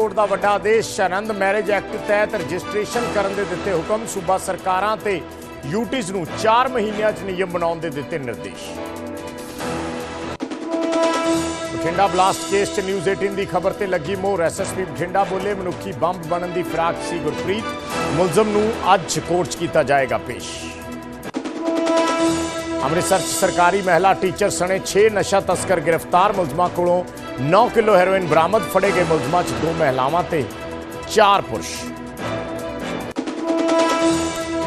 Court ਦਾ ਵੱਡਾ ਆਦੇਸ਼ ਆਨੰਦ ਮੈਰਿਜ ਐਕਟ ਤਹਿਤ ਰਜਿਸਟ੍ਰੇਸ਼ਨ ਕਰਨ ਦੇ ਦਿੱਤੇ ਹੁਕਮ, ਸੂਬਾ ਸਰਕਾਰਾਂ ਤੇ ਯੂਟੀਜ਼ ਨੂੰ 4 ਮਹੀਨਿਆਂ 'ਚ ਨਿਯਮ ਬਣਾਉਣ ਦੇ ਦਿੱਤੇ ਨਿਰਦੇਸ਼। ਬਠਿੰਡਾ ਬਲਾਸਟ ਕੇਸ 'ਚ ਨਿਊਜ਼ 18 ਦੀ ਖਬਰ ਤੇ ਲੱਗੀ ਮੋਹਰ। ਐਸਐਸਪੀ ਬਠਿੰਡਾ ਬੋਲੇ, ਮਨੁੱਖੀ ਬੰਬ ਬਣਨ ਦੀ ਫਿਰਾਕ ਸੀ ਗੁਰਪ੍ਰੀਤ। ਮੁਲਜ਼ਮ ਨੂੰ ਅੱਜ ਕੋਰਟ 'ਚ ਕੀਤਾ ਜਾਏਗਾ ਪੇਸ਼। ਅੰਮ੍ਰਿਤਸਰ 'ਚ ਸਰਕਾਰੀ ਮਹਿਲਾ ਟੀਚਰ ਸਣੇ 6 ਨਸ਼ਾ ਤਸਕਰ ਗ੍ਰਿਫਤਾਰ। ਮੁਲਜ਼ਮਾਂ ਕੋਲੋਂ 9 ਕਿਲੋ ਹੈਰੋਇਨ ਬਰਾਮਦ ਫੜੇ ਗਏ ਮੁਲਜ਼ਮਾਂ 'ਚ ਦੋ ਮਹਿਲਾਵਾਂ ਤੇ ਚਾਰ ਪੁਰਸ਼।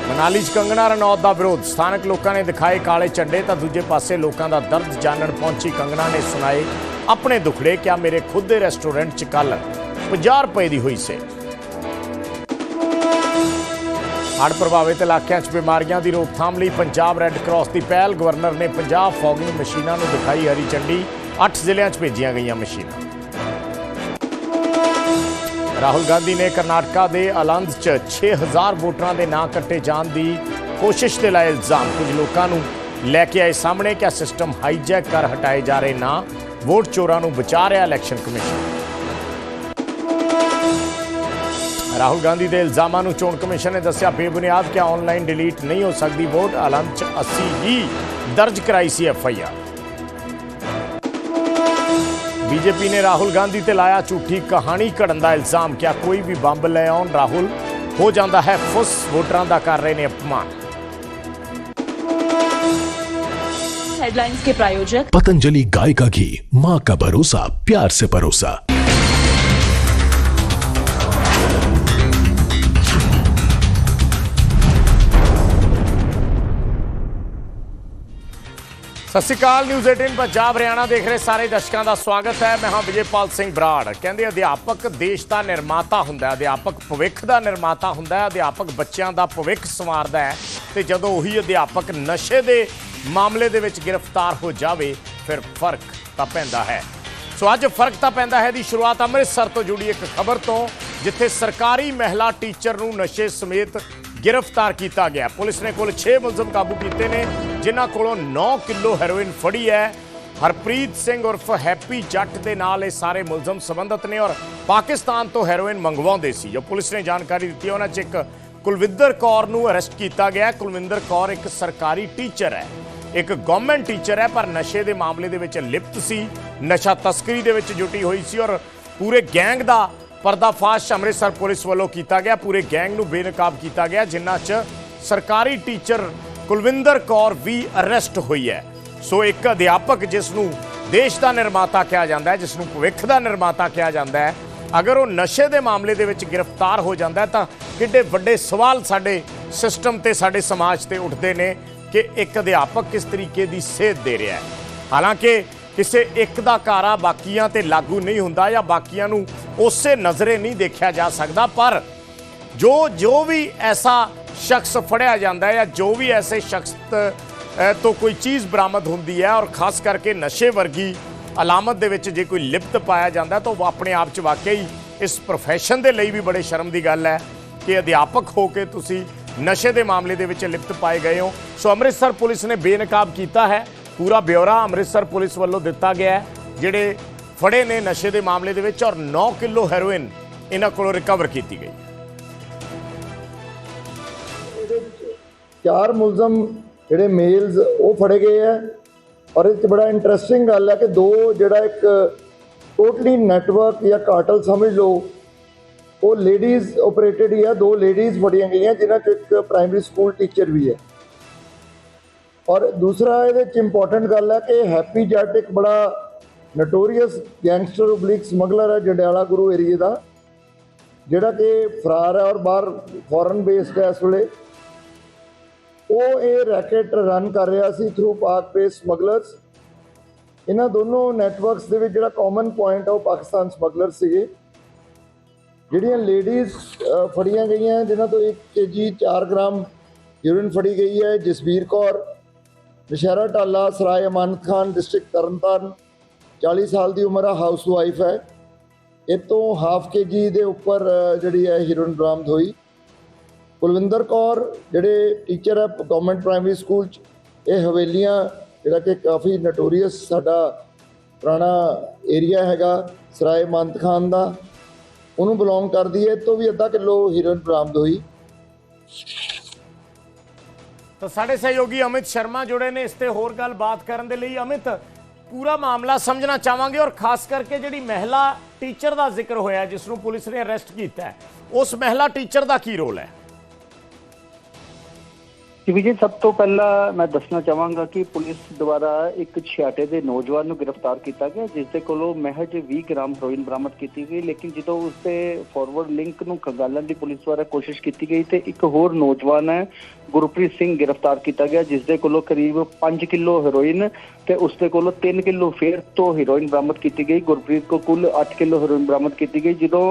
ਮਨਾਲੀ 'ਚ ਕੰਗਣਾ ਰਣੌਤ ਦਾ ਵਿਰੋਧ। ਸਥਾਨਕ ਲੋਕਾਂ ਨੇ ਦਿਖਾਏ ਕਾਲੇ ਝੰਡੇ ਤਾਂ ਦੂਜੇ ਪਾਸੇ ਲੋਕਾਂ ਦਾ ਦਰਦ ਜਾਣਨ ਪਹੁੰਚੀ ਕੰਗਣਾ ਨੇ ਸੁਣਾਏ ਆਪਣੇ ਦੁਖੜੇ ਕਿਆ ਮੇਰੇ ਖੁਦ ਦੇ ਰੈਸਟੋਰੈਂਟ 'ਚ ਕੱਲ 50 ਰੁਪਏ ਦੀ ਹੋਈ ਸੇ। ਹੜ੍ਹ ਪ੍ਰਭਾਵਿਤ ਇਲਾਕਿਆਂ 'ਚ ਬਿਮਾਰੀਆਂ ਦੀ ਰੋਕਥਾਮ ਲਈ ਪੰਜਾਬ ਰੈੱਡ ਕਰਾਸ ਦੀ ਪਹਿਲ ਗਵਰਨਰ ਨੇ ਪੰਜਾਬ ਫੌਗਿੰਗ ਮਸ਼ੀਨਾਂ ਨੂੰ ਦਿਖਾਈ ਹਰੀ ਝੰਡੀ। 8 ਜ਼ਿਲ੍ਹਿਆਂ 'ਚ ਭੇਜੀਆਂ ਗਈਆਂ ਮਸ਼ੀਨਾਂ। ਰਾਹੁਲ ਗਾਂਧੀ ਨੇ ਕਰਨਾਟਕਾ ਦੇ ਆਲੰਦ 'ਚ 6000 ਵੋਟਰਾਂ ਦੇ ਨਾਂ ਕੱਟੇ ਜਾਣ ਦੀ ਕੋਸ਼ਿਸ਼ ਤੇ ਲਾਏ ਇਲਜ਼ਾਮ। ਕੁਝ ਲੋਕਾਂ ਨੂੰ ਲੈ ਕੇ ਆਏ ਸਾਹਮਣੇ ਕਿ ਸਿਸਟਮ ਹਾਈਜੈਕ ਕਰ ਹਟਾਏ ਜਾ ਰਹੇ ਨਾਂ, ਵੋਟ ਚੋਰਾਂ ਨੂੰ ਬਚਾ ਰਿਹਾ ਇਲੈਕਸ਼ਨ ਕਮਿਸ਼ਨ ਰਾਹੁਲ ਗਾਂਧੀ ਦੇ ਇਲਜ਼ਾਮਾਂ ਨੂੰ ਚੋਣ ਕਮਿਸ਼ਨ ਨੇ ਦੱਸਿਆ, ਬੇਬੁਨਿਆਦ ਕਿ ਆਨਲਾਈਨ ਡਿਲੀਟ ਨਹੀਂ ਹੋ ਸਕਦੀ ਵੋਟ ਆਲੰਦ 'ਚ 80 ਹੀ ਦਰਜ ਕਰਾਈ ਸੀ ਐਫ ਆਈ ਆਰ ਬੀਜੇਪੀ ਨੇ ਰਾਹੁਲ ਗਾਂਧੀ ਤੇ ਲਾਇਆ ਝੂਠੀ ਕਹਾਣੀ ਘੜਨ ਦਾ ਇਲਜ਼ਾਮ ਕਿਹਾ ਕੋਈ ਵੀ ਬੰਬ ਲੈ ਆਉਣ ਰਾਹੁਲ ਹੋ ਜਾਂਦਾ ਹੈ ਫੁੱਸ ਵੋਟਰਾਂ ਦਾ ਕਰ ਰਹੇ ਨੇ ਅਪਮਾਨ हेडलाइंस के प्रायोजक पतंजलि गाय का घी माँ का भरोसा प्यार से परोसा ਸਤਿ ਸ਼੍ਰੀ ਅਕਾਲ ਨਿਊਜ਼ 18 ਪੰਜਾਬ, ਹਰਿਆਣਾ ਦੇਖ ਰਹੇ ਸਾਰੇ ਦਰਸ਼ਕਾਂ ਦਾ ਸਵਾਗਤ ਹੈ। ਮੈਂ ਹਾਂ ਵਿਜੇਪਾਲ ਸਿੰਘ ਬਰਾੜ। ਕਹਿੰਦੇ ਅਧਿਆਪਕ ਦੇਸ਼ ਦਾ ਨਿਰਮਾਤਾ ਹੁੰਦਾ ਹੈ, ਅਧਿਆਪਕ ਭਵਿੱਖ ਦਾ ਨਿਰਮਾਤਾ ਹੁੰਦਾ ਹੈ, ਅਧਿਆਪਕ ਬੱਚਿਆਂ ਦਾ ਭਵਿੱਖ ਸੰਵਾਰਦਾ ਹੈ ਤੇ ਜਦੋਂ ਉਹੀ ਅਧਿਆਪਕ ਨਸ਼ੇ ਦੇ ਮਾਮਲੇ ਦੇ ਵਿੱਚ ਗ੍ਰਿਫਤਾਰ ਹੋ ਜਾਵੇ, ਫਿਰ ਫ਼ਰਕ ਤਾਂ ਪੈਂਦਾ ਹੈ। ਸੋ ਅੱਜ ਫ਼ਰਕ ਤਾਂ ਪੈਂਦਾ ਹੈ ਦੀ ਸ਼ੁਰੂਆਤ ਅੰਮ੍ਰਿਤਸਰ ਤੋਂ ਜੁੜੀ ਇੱਕ ਖਬਰ ਤੋਂ, ਜਿੱਥੇ ਸਰਕਾਰੀ ਮਹਿਲਾ ਟੀਚਰ ਨੂੰ ਨਸ਼ੇ ਸਮੇਤ ਗ੍ਰਿਫਤਾਰ ਕੀਤਾ ਗਿਆ। ਪੁਲਿਸ ਨੇ ਕੁੱਲ 6 ਮੁਲਜ਼ਮ ਕਾਬੂ ਕੀਤੇ ਨੇ। ਜਿਨ੍ਹਾਂ ਕੋਲੋਂ 9 ਕਿਲੋ ਹੈਰੋਇਨ ਫੜੀ ਹੈ। ਹਰਪ੍ਰੀਤ ਸਿੰਘ ਉਰਫ ਹੈਪੀ ਜੱਟ ਦੇ ਨਾਲ ਇਹ ਸਾਰੇ ਮੁਲਜ਼ਮ ਸੰਬੰਧਿਤ ਨੇ ਔਰ ਪਾਕਿਸਤਾਨ ਤੋਂ ਹੈਰੋਇਨ ਮੰਗਵਾਉਂਦੇ ਸੀ। ਜੋ ਪੁਲਿਸ ਨੇ ਜਾਣਕਾਰੀ ਦਿੱਤੀ ਉਹਨਾਂ 'ਚ ਇੱਕ ਕੁਲਵਿੰਦਰ ਕੌਰ ਨੂੰ ਅਰੈਸਟ ਕੀਤਾ ਗਿਆ ਕੁਲਵਿੰਦਰ ਕੌਰ ਇੱਕ ਸਰਕਾਰੀ ਟੀਚਰ ਹੈ। ਇੱਕ ਗਵਰਨਮੈਂਟ ਟੀਚਰ ਹੈ, ਪਰ ਨਸ਼ੇ ਦੇ ਮਾਮਲੇ ਦੇ ਵਿੱਚ ਲਿਪਤ ਸੀ। ਨਸ਼ਾ ਤਸਕਰੀ ਦੇ ਵਿੱਚ ਜੁਟੀ ਹੋਈ ਸੀ ਔਰ ਪੂਰੇ ਗੈਂਗ ਦਾ ਪਰਦਾਫਾਸ਼ ਅੰਮ੍ਰਿਤਸਰ ਪੁਲਿਸ ਵੱਲੋਂ ਕੀਤਾ ਗਿਆ। ਪੂਰੇ ਗੈਂਗ ਨੂੰ ਬੇਨਕਾਬ ਕੀਤਾ ਗਿਆ ਜਿਨ੍ਹਾਂ 'ਚ ਸਰਕਾਰੀ ਟੀਚਰ ਕੁਲਵਿੰਦਰ ਕੌਰ ਵੀ ਅਰੈਸਟ ਹੋਈ ਹੈ। ਸੋ ਇੱਕ ਅਧਿਆਪਕ ਜਿਸ ਨੂੰ ਦੇਸ਼ ਦਾ ਨਿਰਮਾਤਾ ਕਿਹਾ ਜਾਂਦਾ ਹੈ ਜਿਸ ਨੂੰ ਭਵਿੱਖ ਦਾ ਨਿਰਮਾਤਾ ਕਿਹਾ ਜਾਂਦਾ ਹੈ, ਅਗਰ ਉਹ ਨਸ਼ੇ ਦੇ ਮਾਮਲੇ ਦੇ ਵਿੱਚ ਗ੍ਰਿਫਤਾਰ ਹੋ ਜਾਂਦਾ ਤਾਂ ਕਿੱਡੇ ਵੱਡੇ ਸਵਾਲ ਸਾਡੇ ਸਿਸਟਮ ਤੇ, ਸਾਡੇ ਸਮਾਜ ਤੇ ਉੱਠਦੇ ਨੇ ਕਿ ਇੱਕ ਅਧਿਆਪਕ ਕਿਸ ਤਰੀਕੇ ਦੀ ਸੇਧ ਦੇ ਰਿਹਾ ਹੈ। ਹਾਲਾਂਕਿ ਕਿਸੇ ਇੱਕ ਦਾ ਕਾਰਾ ਬਾਕੀਆਂ ਤੇ ਲਾਗੂ ਨਹੀਂ ਹੁੰਦਾ ਜਾਂ ਬਾਕੀਆਂ ਨੂੰ ਉਸੇ ਨਜ਼ਰੇ ਨਹੀਂ ਦੇਖਿਆ ਜਾ ਸਕਦਾ, ਪਰ ਜੋ ਜੋ ਵੀ ਐਸਾ ਸ਼ਖਸ ਫੜਿਆ ਜਾਂਦਾ ਹੈ ਜਾਂ ਜੋ ਵੀ ਐਸੇ ਸ਼ਖਸ ਤੋਂ ਕੋਈ ਚੀਜ਼ ਬਰਾਮਦ ਹੁੰਦੀ ਹੈ ਔਰ ਖਾਸ ਕਰਕੇ ਨਸ਼ੇ ਵਰਗੀ ਅਲਾਮਤ ਦੇ ਵਿੱਚ ਜੇ ਕੋਈ ਲਿਪਤ ਪਾਇਆ ਜਾਂਦਾ ਤਾਂ ਉਹ ਆਪਣੇ ਆਪ 'ਚ ਵਾਕਈ ਇਸ profession ਦੇ ਲਈ ਵੀ ਬੜੇ ਸ਼ਰਮ ਦੀ ਗੱਲ ਹੈ ਕਿ ਅਧਿਆਪਕ ਹੋ ਕੇ ਤੁਸੀਂ ਨਸ਼ੇ ਦੇ ਮਾਮਲੇ ਦੇ ਵਿੱਚ ਲਿਪਤ ਪਾਏ ਗਏ ਹੋ। ਸੋ ਅੰਮ੍ਰਿਤਸਰ ਪੁਲਿਸ ਨੇ ਬੇਨਕਾਬ ਕੀਤਾ ਹੈ, ਪੂਰਾ ਬਿਊਰਾ ਅੰਮ੍ਰਿਤਸਰ ਪੁਲਿਸ ਵੱਲੋਂ ਦਿੱਤਾ ਗਿਆ ਹੈ, ਜਿਹੜੇ ਫੜੇ ਨੇ ਨਸ਼ੇ ਦੇ ਮਾਮਲੇ ਦੇ ਵਿੱਚ ਔਰ 9 ਕਿਲੋ ਹੈਰੋਇਨ ਇਹਨਾਂ ਕੋਲੋਂ ਰਿਕਵਰ ਕੀਤੀ ਗਈ। ਚਾਰ ਮੁਲਜ਼ਮ ਜਿਹੜੇ ਮੇਲਸ ਉਹ ਫੜੇ ਗਏ ਆ ਔਰ ਇਹ 'ਚ ਬੜਾ ਇੰਟਰਸਟਿੰਗ ਗੱਲ ਹੈ ਕਿ ਦੋ ਜਿਹੜਾ ਇੱਕ ਟੋਟਲੀ ਨੈਟਵਰਕ ਜਾਂ ਕਾਰਟਲ ਸਮਝ ਲਓ, ਉਹ ਲੇਡੀਜ਼ ਆਪਰੇਟਡ ਹੀ ਆ ਦੋ ਲੇਡੀਜ਼ ਫੜੀਆਂ ਗਈਆਂ, ਜਿਨ੍ਹਾਂ 'ਚ ਇੱਕ ਪ੍ਰਾਇਮਰੀ ਸਕੂਲ ਟੀਚਰ ਵੀ ਹੈ। ਔਰ ਦੂਸਰਾ ਇਹਦੇ 'ਚ ਇੰਪੋਰਟੈਂਟ ਗੱਲ ਹੈ ਕਿ ਹੈਪੀ ਜੱਟ ਇੱਕ ਬੜਾ ਨਟੋਰੀਅਸ ਗੈਂਗਸਟਰ ਓਬਲਿਕ ਸਮਗਲਰ ਹੈ, ਜੰਡਿਆਲਾ ਗੁਰੂ ਏਰੀਏ ਦਾ, ਜਿਹੜਾ ਕਿ ਫਰਾਰ ਹੈ ਔਰ ਬਾਹਰ ਫੋਰਨ ਬੇਸਡ ਹੈ ਇਸ ਵੇਲੇ। ਉਹ ਇਹ ਰੈਕੇਟ ਰਨ ਕਰ ਰਿਹਾ ਸੀ ਥਰੂ ਪਾਕ ਬੇਸ ਸਮਗਲਰਸ ਇਹਨਾਂ ਦੋਨੋਂ ਨੈਟਵਰਕਸ ਦੇ ਵਿੱਚ ਜਿਹੜਾ ਕਾਮਨ ਪੁਆਇੰਟ ਆ, ਉਹ ਪਾਕਿਸਤਾਨ ਸਮਗਲਰ ਸੀਗੇ। ਜਿਹੜੀਆਂ ਲੇਡੀਜ਼ ਫੜੀਆਂ ਗਈਆਂ, ਜਿਨ੍ਹਾਂ ਤੋਂ 1 ਕੇਜੀ 4 ਗ੍ਰਾਮ ਯੂਰਿਨ ਫੜੀ ਗਈ ਹੈ, ਜਸਬੀਰ ਕੌਰ ਨਸ਼ਹਿਰਾ ਟਾਲਾ, ਸਰਾਏ ਅਮਾਨਤ ਖਾਨ ਡਿਸਟ੍ਰਿਕਟ ਤਰਨਤਾਰਨ 40 ਸਾਲ ਦੀ ਉਮਰ ਹੈ ਹਾਊਸ ਵਾਈਫ ਹੈ। ਇਹ ਤੋਂ ਹਾਫ ਕੇਜੀ ਦੇ ਉੱਪਰ ਜਿਹੜੀ ਹੈ ਹੀਰੋਇਨ ਬਰਾਮਦ ਹੋਈ। ਕੁਲਵਿੰਦਰ ਕੌਰ, ਜਿਹੜੇ ਟੀਚਰ ਹੈ ਗਵਰਨਮੈਂਟ ਪ੍ਰਾਇਮਰੀ ਸਕੂਲ ਚ, ਇਹ ਹਵੇਲੀਆਂ ਜਿਹੜਾ ਕਿ ਕਾਫੀ ਨਟੋਰੀਅਸ ਸਾਡਾ ਪੁਰਾਣਾ ਏਰੀਆ ਹੈਗਾ, ਸਰਾਏ ਮੰਤ ਖਾਨ ਦਾ। ਉਹਨੂੰ ਬਿਲੋਂਗ ਕਰਦੀ ਹੈ, ਇਹ ਤੋਂ ਵੀ ਅੱਧਾ ਕਿਲੋ ਹੀਰੋਇਨ ਬਰਾਮਦ ਹੋਈ। ਤਾਂ ਸਾਡੇ ਸਹਿਯੋਗੀ ਅਮਿਤ ਸ਼ਰਮਾ ਜੁੜੇ ਨੇ, ਇਸ ਤੇ ਹੋਰ ਗੱਲਬਾਤ ਕਰਨ ਦੇ ਲਈ। ਅਮਿਤ, ਪੂਰਾ ਮਾਮਲਾ ਸਮਝਣਾ ਚਾਹਾਂਗੇ ਔਰ ਖਾਸ ਕਰਕੇ ਜਿਹੜੀ ਮਹਿਲਾ ਟੀਚਰ ਦਾ ਜ਼ਿਕਰ ਹੋਇਆ, ਜਿਸ ਨੂੰ ਪੁਲਿਸ ਨੇ ਅਰੈਸਟ ਕੀਤਾ ਉਸ ਮਹਿਲਾ ਟੀਚਰ ਦਾ ਕੀ ਰੋਲ ਹੈ? ਜੀ ਵਿਜੇ ਸਭ ਤੋਂ ਪਹਿਲਾਂ ਮੈਂ ਦੱਸਣਾ ਚਾਹਾਂਗਾ ਕਿ ਪੁਲਿਸ ਦੁਆਰਾ ਇੱਕ ਛਿਆਟੇ ਦੇ ਨੌਜਵਾਨ ਨੂੰ ਗ੍ਰਿਫਤਾਰ ਕੀਤਾ ਗਿਆ, ਜਿਸ ਦੇ ਕੋਲੋਂ ਮਹਿਜ 20 ਗ੍ਰਾਮ ਹੈਰੋਇਨ ਬਰਾਮਦ ਕੀਤੀ ਗਈ, ਲੇਕਿਨ ਜਦੋਂ ਉਸ ਦੇ ਫਾਰਵਰਡ ਲਿੰਕ ਨੂੰ ਖੰਗਾਲਣ ਦੀ ਪੁਲਿਸ ਦੁਆਰਾ ਕੋਸ਼ਿਸ਼ ਕੀਤੀ ਗਈ ਤੇ ਇੱਕ ਹੋਰ ਨੌਜਵਾਨ ਹੈ ਗੁਰਪ੍ਰੀਤ ਸਿੰਘ ਗ੍ਰਿਫਤਾਰ ਕੀਤਾ ਗਿਆ, ਜਿਸ ਦੇ ਕੋਲੋਂ ਕਰੀਬ 5 ਕਿਲੋ ਹੈਰੋਇਨ ਤੇ ਉਸ ਦੇ ਕੋਲੋਂ 3 ਕਿਲੋ ਫੇਰ ਤੋਂ ਹੈਰੋਇਨ ਬਰਾਮਦ ਕੀਤੀ ਗਈ। ਗੁਰਪ੍ਰੀਤ ਕੋ ਕੁੱਲ 8 ਕਿਲੋ ਹੈਰੋਇਨ ਬਰਾਮਦ ਕੀਤੀ ਗਈ, ਜਦੋਂ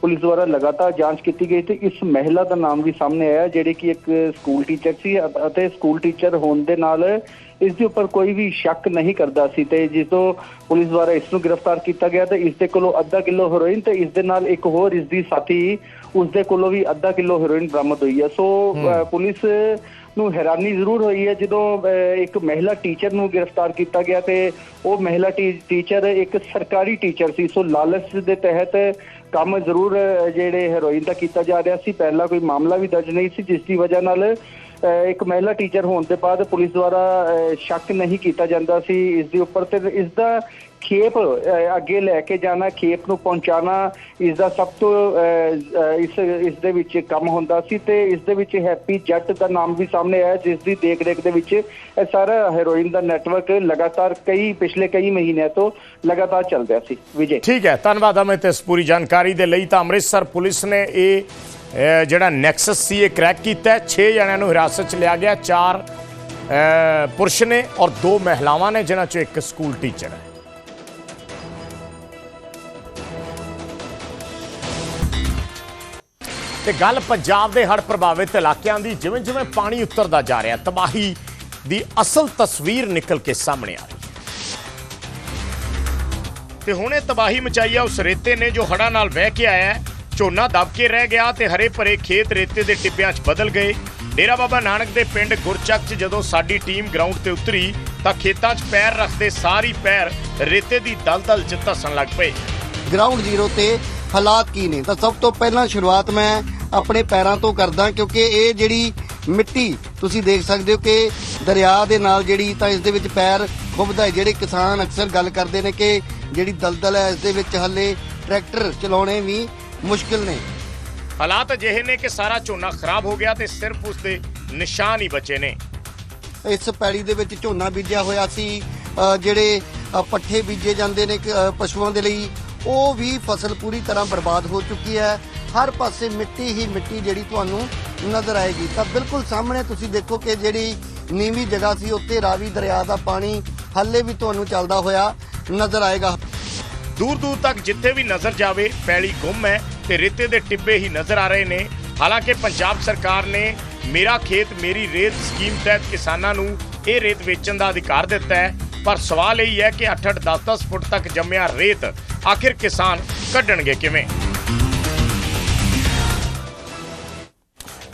ਪੁਲਿਸ ਦੁਆਰਾ ਲਗਾਤਾਰ ਜਾਂਚ ਕੀਤੀ ਗਈ ਤੇ ਇਸ ਮਹਿਲਾ ਦਾ ਨਾਮ ਵੀ ਸਾਹਮਣੇ ਆਇਆ ਜਿਹੜੀ ਕਿ ਇੱਕ ਸਕੂਲ ਟੀਚਰ ਸੀ ਅਤੇ ਸਕੂਲ ਟੀਚਰ ਹੋਣ ਦੇ ਨਾਲ ਇਸ ਦੇ ਉੱਪਰ ਕੋਈ ਵੀ ਸ਼ੱਕ ਨਹੀਂ ਕਰਦਾ ਸੀ ਤੇ ਜਦੋਂ ਪੁਲਿਸ ਦੁਆਰਾ ਇਸ ਨੂੰ ਗ੍ਰਿਫਤਾਰ ਕੀਤਾ ਗਿਆ ਤੇ ਇਸ ਦੇ ਕੋਲੋਂ ਅੱਧਾ ਕਿਲੋ ਹੈਰੋਇਨ ਤੇ ਇਸ ਦੇ ਨਾਲ ਇੱਕ ਹੋਰ ਇਸ ਦੀ ਸਾਥੀ ਉਸ ਦੇ ਕੋਲੋਂ ਵੀ ਅੱਧਾ ਕਿਲੋ ਹੈਰੋਇਨ ਬਰਾਮਦ ਹੋਈ ਹੈ। ਸੋ ਪੁਲਿਸ ਨੂੰ ਹੈਰਾਨੀ ਜ਼ਰੂਰ ਹੋਈ ਹੈ ਜਦੋਂ ਅਹ, ਇੱਕ ਮਹਿਲਾ ਟੀਚਰ ਨੂੰ ਗ੍ਰਿਫਤਾਰ ਕੀਤਾ ਗਿਆ ਤੇ ਉਹ ਮਹਿਲਾ ਟੀਚਰ ਇੱਕ ਸਰਕਾਰੀ ਟੀਚਰ ਸੀ। ਸੋ ਲਾਲਚ ਦੇ ਤਹਿਤ ਕੰਮ ਜ਼ਰੂਰ ਜਿਹੜੇ ਹੈਰੋਇਨ ਦਾ ਕੀਤਾ ਜਾ ਰਿਹਾ ਸੀ। ਪਹਿਲਾਂ ਕੋਈ ਮਾਮਲਾ ਵੀ ਦਰਜ ਨਹੀਂ ਸੀ ਜਿਸ ਦੀ ਵਜ੍ਹਾ ਨਾਲ ਅਹ, ਇੱਕ ਮਹਿਲਾ ਟੀਚਰ ਹੋਣ ਦੇ ਬਾਅਦ ਪੁਲਿਸ ਦੁਆਰਾ ਅਹ, ਸ਼ੱਕ ਨਹੀਂ ਕੀਤਾ ਜਾਂਦਾ ਸੀ ਇਸ ਦੇ ਉੱਪਰ ਤੇ ਇਸ ਦਾ ਖੇਪ ਅੱਗੇ ਲੈ ਕੇ ਜਾਣਾ, ਖੇਪ ਨੂੰ ਪਹੁੰਚਾਣਾ ਇਸ ਦਾ ਸਭ ਤੋਂ ਇਸ ਇਸ ਦੇ ਵਿੱਚ ਕੰਮ ਹੁੰਦਾ ਸੀ ਤੇ ਇਸ ਦੇ ਵਿੱਚ ਹੈਪੀ ਜੱਟ ਦਾ ਨਾਮ ਵੀ ਸਾਹਮਣੇ ਆਇਆ, ਜਿਸ ਦੀ ਦੇਖ ਰੇਖ ਦੇ ਵਿੱਚ ਇਹ ਸਾਰਾ ਹੈਰੋਇਨ ਦਾ ਨੈਟਵਰਕ ਲਗਾਤਾਰ ਕਈ, ਪਿਛਲੇ ਕਈ ਮਹੀਨਿਆਂ ਤੋਂ ਲਗਾਤਾਰ ਚੱਲ ਰਿਹਾ ਸੀ। ਵਿਜੇ। ਠੀਕ ਹੈ, ਧੰਨਵਾਦ ਅਮਿਤ ਇਸ ਪੂਰੀ ਜਾਣਕਾਰੀ ਦੇ ਲਈ। ਤਾਂ ਅੰਮ੍ਰਿਤਸਰ ਪੁਲਿਸ ਨੇ ਇਹ ਜਿਹੜਾ ਨੈਕਸਸ ਸੀ, ਇਹ ਕ੍ਰੈਕ ਕੀਤਾ ਹੈ। 6 ਜਣਿਆਂ ਨੂੰ ਹਿਰਾਸਤ 'ਚ ਲਿਆ ਗਿਆ, ਚਾਰ ਪੁਰਸ਼ ਨੇ ਔਰ ਦੋ ਮਹਿਲਾਵਾਂ ਨੇ, ਜਿਨ੍ਹਾਂ 'ਚੋਂ ਇੱਕ ਸਕੂਲ ਟੀਚਰ ਹੈ। ਤੇ ਗੱਲ ਪੰਜਾਬ ਦੇ ਹੜ੍ਹ ਪ੍ਰਭਾਵਿਤ ਇਲਾਕਿਆਂ ਦੀ ਜਿਵੇਂ ਜਿਵੇਂ ਪਾਣੀ ਉਤਰਦਾ ਜਾ ਰਿਹਾ, ਤਬਾਹੀ ਦੀ ਅਸਲ ਤਸਵੀਰ ਨਿਕਲ ਕੇ ਸਾਹਮਣੇ ਆ ਰਹੀ ਤੇ ਹੁਣ ਇਹ ਤਬਾਹੀ ਮਚਾਈ ਆ, ਉਸ ਰੇਤੇ ਨੇ ਜੋ ਹੜ੍ਹਾਂ ਨਾਲ ਵਹਿ ਕੇ ਆਇਆ ਝੋਨਾ ਦਬ ਕੇ ਰਹਿ ਗਿਆ ਤੇ ਹਰੇ ਭਰੇ ਖੇਤ ਰੇਤੇ ਦੇ ਟਿੱਬਿਆਂ 'ਚ ਬਦਲ ਗਏ। ਡੇਰਾ ਬਾਬਾ ਨਾਨਕ ਦੇ ਪਿੰਡ ਗੁਰਚੱਕ 'ਚ ਜਦੋਂ ਸਾਡੀ ਟੀਮ ਗਰਾਊਂਡ ਤੇ ਉਤਰੀ, ਤਾਂ ਖੇਤਾਂ 'ਚ ਪੈਰ ਰੱਖਦੇ ਸਾਰੀ ਪੈਰ ਰੇਤੇ ਦੀ ਦਲਦਲ 'ਚ ਧੱਸਣ ਲੱਗ ਪਏ। ਗਰਾਊਂਡ ਜ਼ੀਰੋ ਤੇ ਹਾਲਾਤ ਕੀ ਨੇ? ਤਾਂ ਸਭ ਤੋਂ ਪਹਿਲਾਂ ਸ਼ੁਰੂਆਤ ਮੈਂ ਆਪਣੇ ਪੈਰਾਂ ਤੋਂ ਕਰਦਾ ਕਿਉਂਕਿ ਇਹ ਜਿਹੜੀ ਮਿੱਟੀ ਤੁਸੀਂ ਦੇਖ ਸਕਦੇ ਹੋ ਕਿ ਦਰਿਆ ਦੇ ਨਾਲ ਜਿਹੜੀ ਤਾਂ ਇਸ ਦੇ ਵਿੱਚ ਪੈਰ ਖੁੱਬਦਾ ਹੈ ਜਿਹੜੇ ਕਿਸਾਨ ਅਕਸਰ ਗੱਲ ਕਰਦੇ ਨੇ ਕਿ ਜਿਹੜੀ ਦਲਦਲ ਹੈ ਇਸ ਦੇ ਵਿੱਚ ਹੱਲੇ ਟਰੈਕਟਰ ਚਲਾਉਣੇ ਵੀ ਮੁਸ਼ਕਿਲ ਨੇ। ਹਾਲਾਤ ਅਜਿਹੇ ਨੇ ਕਿ ਸਾਰਾ ਝੋਨਾ ਖਰਾਬ ਹੋ ਗਿਆ ਤੇ ਸਿਰਫ ਉਸ ਦੇ ਨਿਸ਼ਾਨ ਹੀ ਬਚੇ ਨੇ। ਇਸ ਪੈੜੀ ਦੇ ਵਿੱਚ ਝੋਨਾ ਬੀਜਿਆ ਹੋਇਆ ਸੀ ਜਿਹੜੇ ਪੱਠੇ ਬੀਜੇ ਜਾਂਦੇ ਨੇ ਪਸ਼ੂਆਂ ਦੇ ਲਈ ਉਹ ਵੀ ਫਸਲ ਪੂਰੀ ਤਰ੍ਹਾਂ ਬਰਬਾਦ ਹੋ ਚੁੱਕੀ ਹੈ। ਹਰ ਪਾਸੇ ਮਿੱਟੀ ਹੀ ਮਿੱਟੀ ਜਿਹੜੀ ਤੁਹਾਨੂੰ ਨਜ਼ਰ ਆਏਗੀ। ਤਾਂ ਬਿਲਕੁਲ ਸਾਹਮਣੇ ਤੁਸੀਂ ਦੇਖੋ ਕਿ ਜਿਹੜੀ ਨੀਵੀਂ ਜਗ੍ਹਾ ਸੀ ਉੱਤੇ ਰਾਵੀ ਦਰਿਆ ਦਾ ਪਾਣੀ ਹੱਲੇ ਵੀ ਤੁਹਾਨੂੰ ਚੱਲਦਾ ਹੋਇਆ ਨਜ਼ਰ ਆਏਗਾ। ਦੂਰ ਦੂਰ ਤੱਕ ਜਿੱਥੇ ਵੀ ਨਜ਼ਰ ਜਾਵੇ, ਪੈਲੀ ਗੁੰਮ ਹੈ ਤੇ ਰੇਤੇ ਦੇ ਟਿੱਬੇ ਹੀ ਨਜ਼ਰ ਆ ਰਹੇ ਨੇ। ਹਾਲਾਂਕਿ ਪੰਜਾਬ ਸਰਕਾਰ ਨੇ ਮੇਰਾ ਖੇਤ, ਮੇਰੀ ਰੇਤ ਸਕੀਮ ਤਹਿਤ ਕਿਸਾਨਾਂ ਨੂੰ ਇਹ ਰੇਤ ਵੇਚਣ ਦਾ ਅਧਿਕਾਰ ਦਿੱਤਾ ਹੈ। ਪਰ ਸਵਾਲ ਇਹ ਹੈ ਕਿ 8-8 10-10 ਫੁੱਟ ਤੱਕ ਜੰਮਿਆ ਰੇਤ ਆਖਿਰ ਕਿਸਾਨ ਕੱਢਣਗੇ ਕਿਵੇਂ?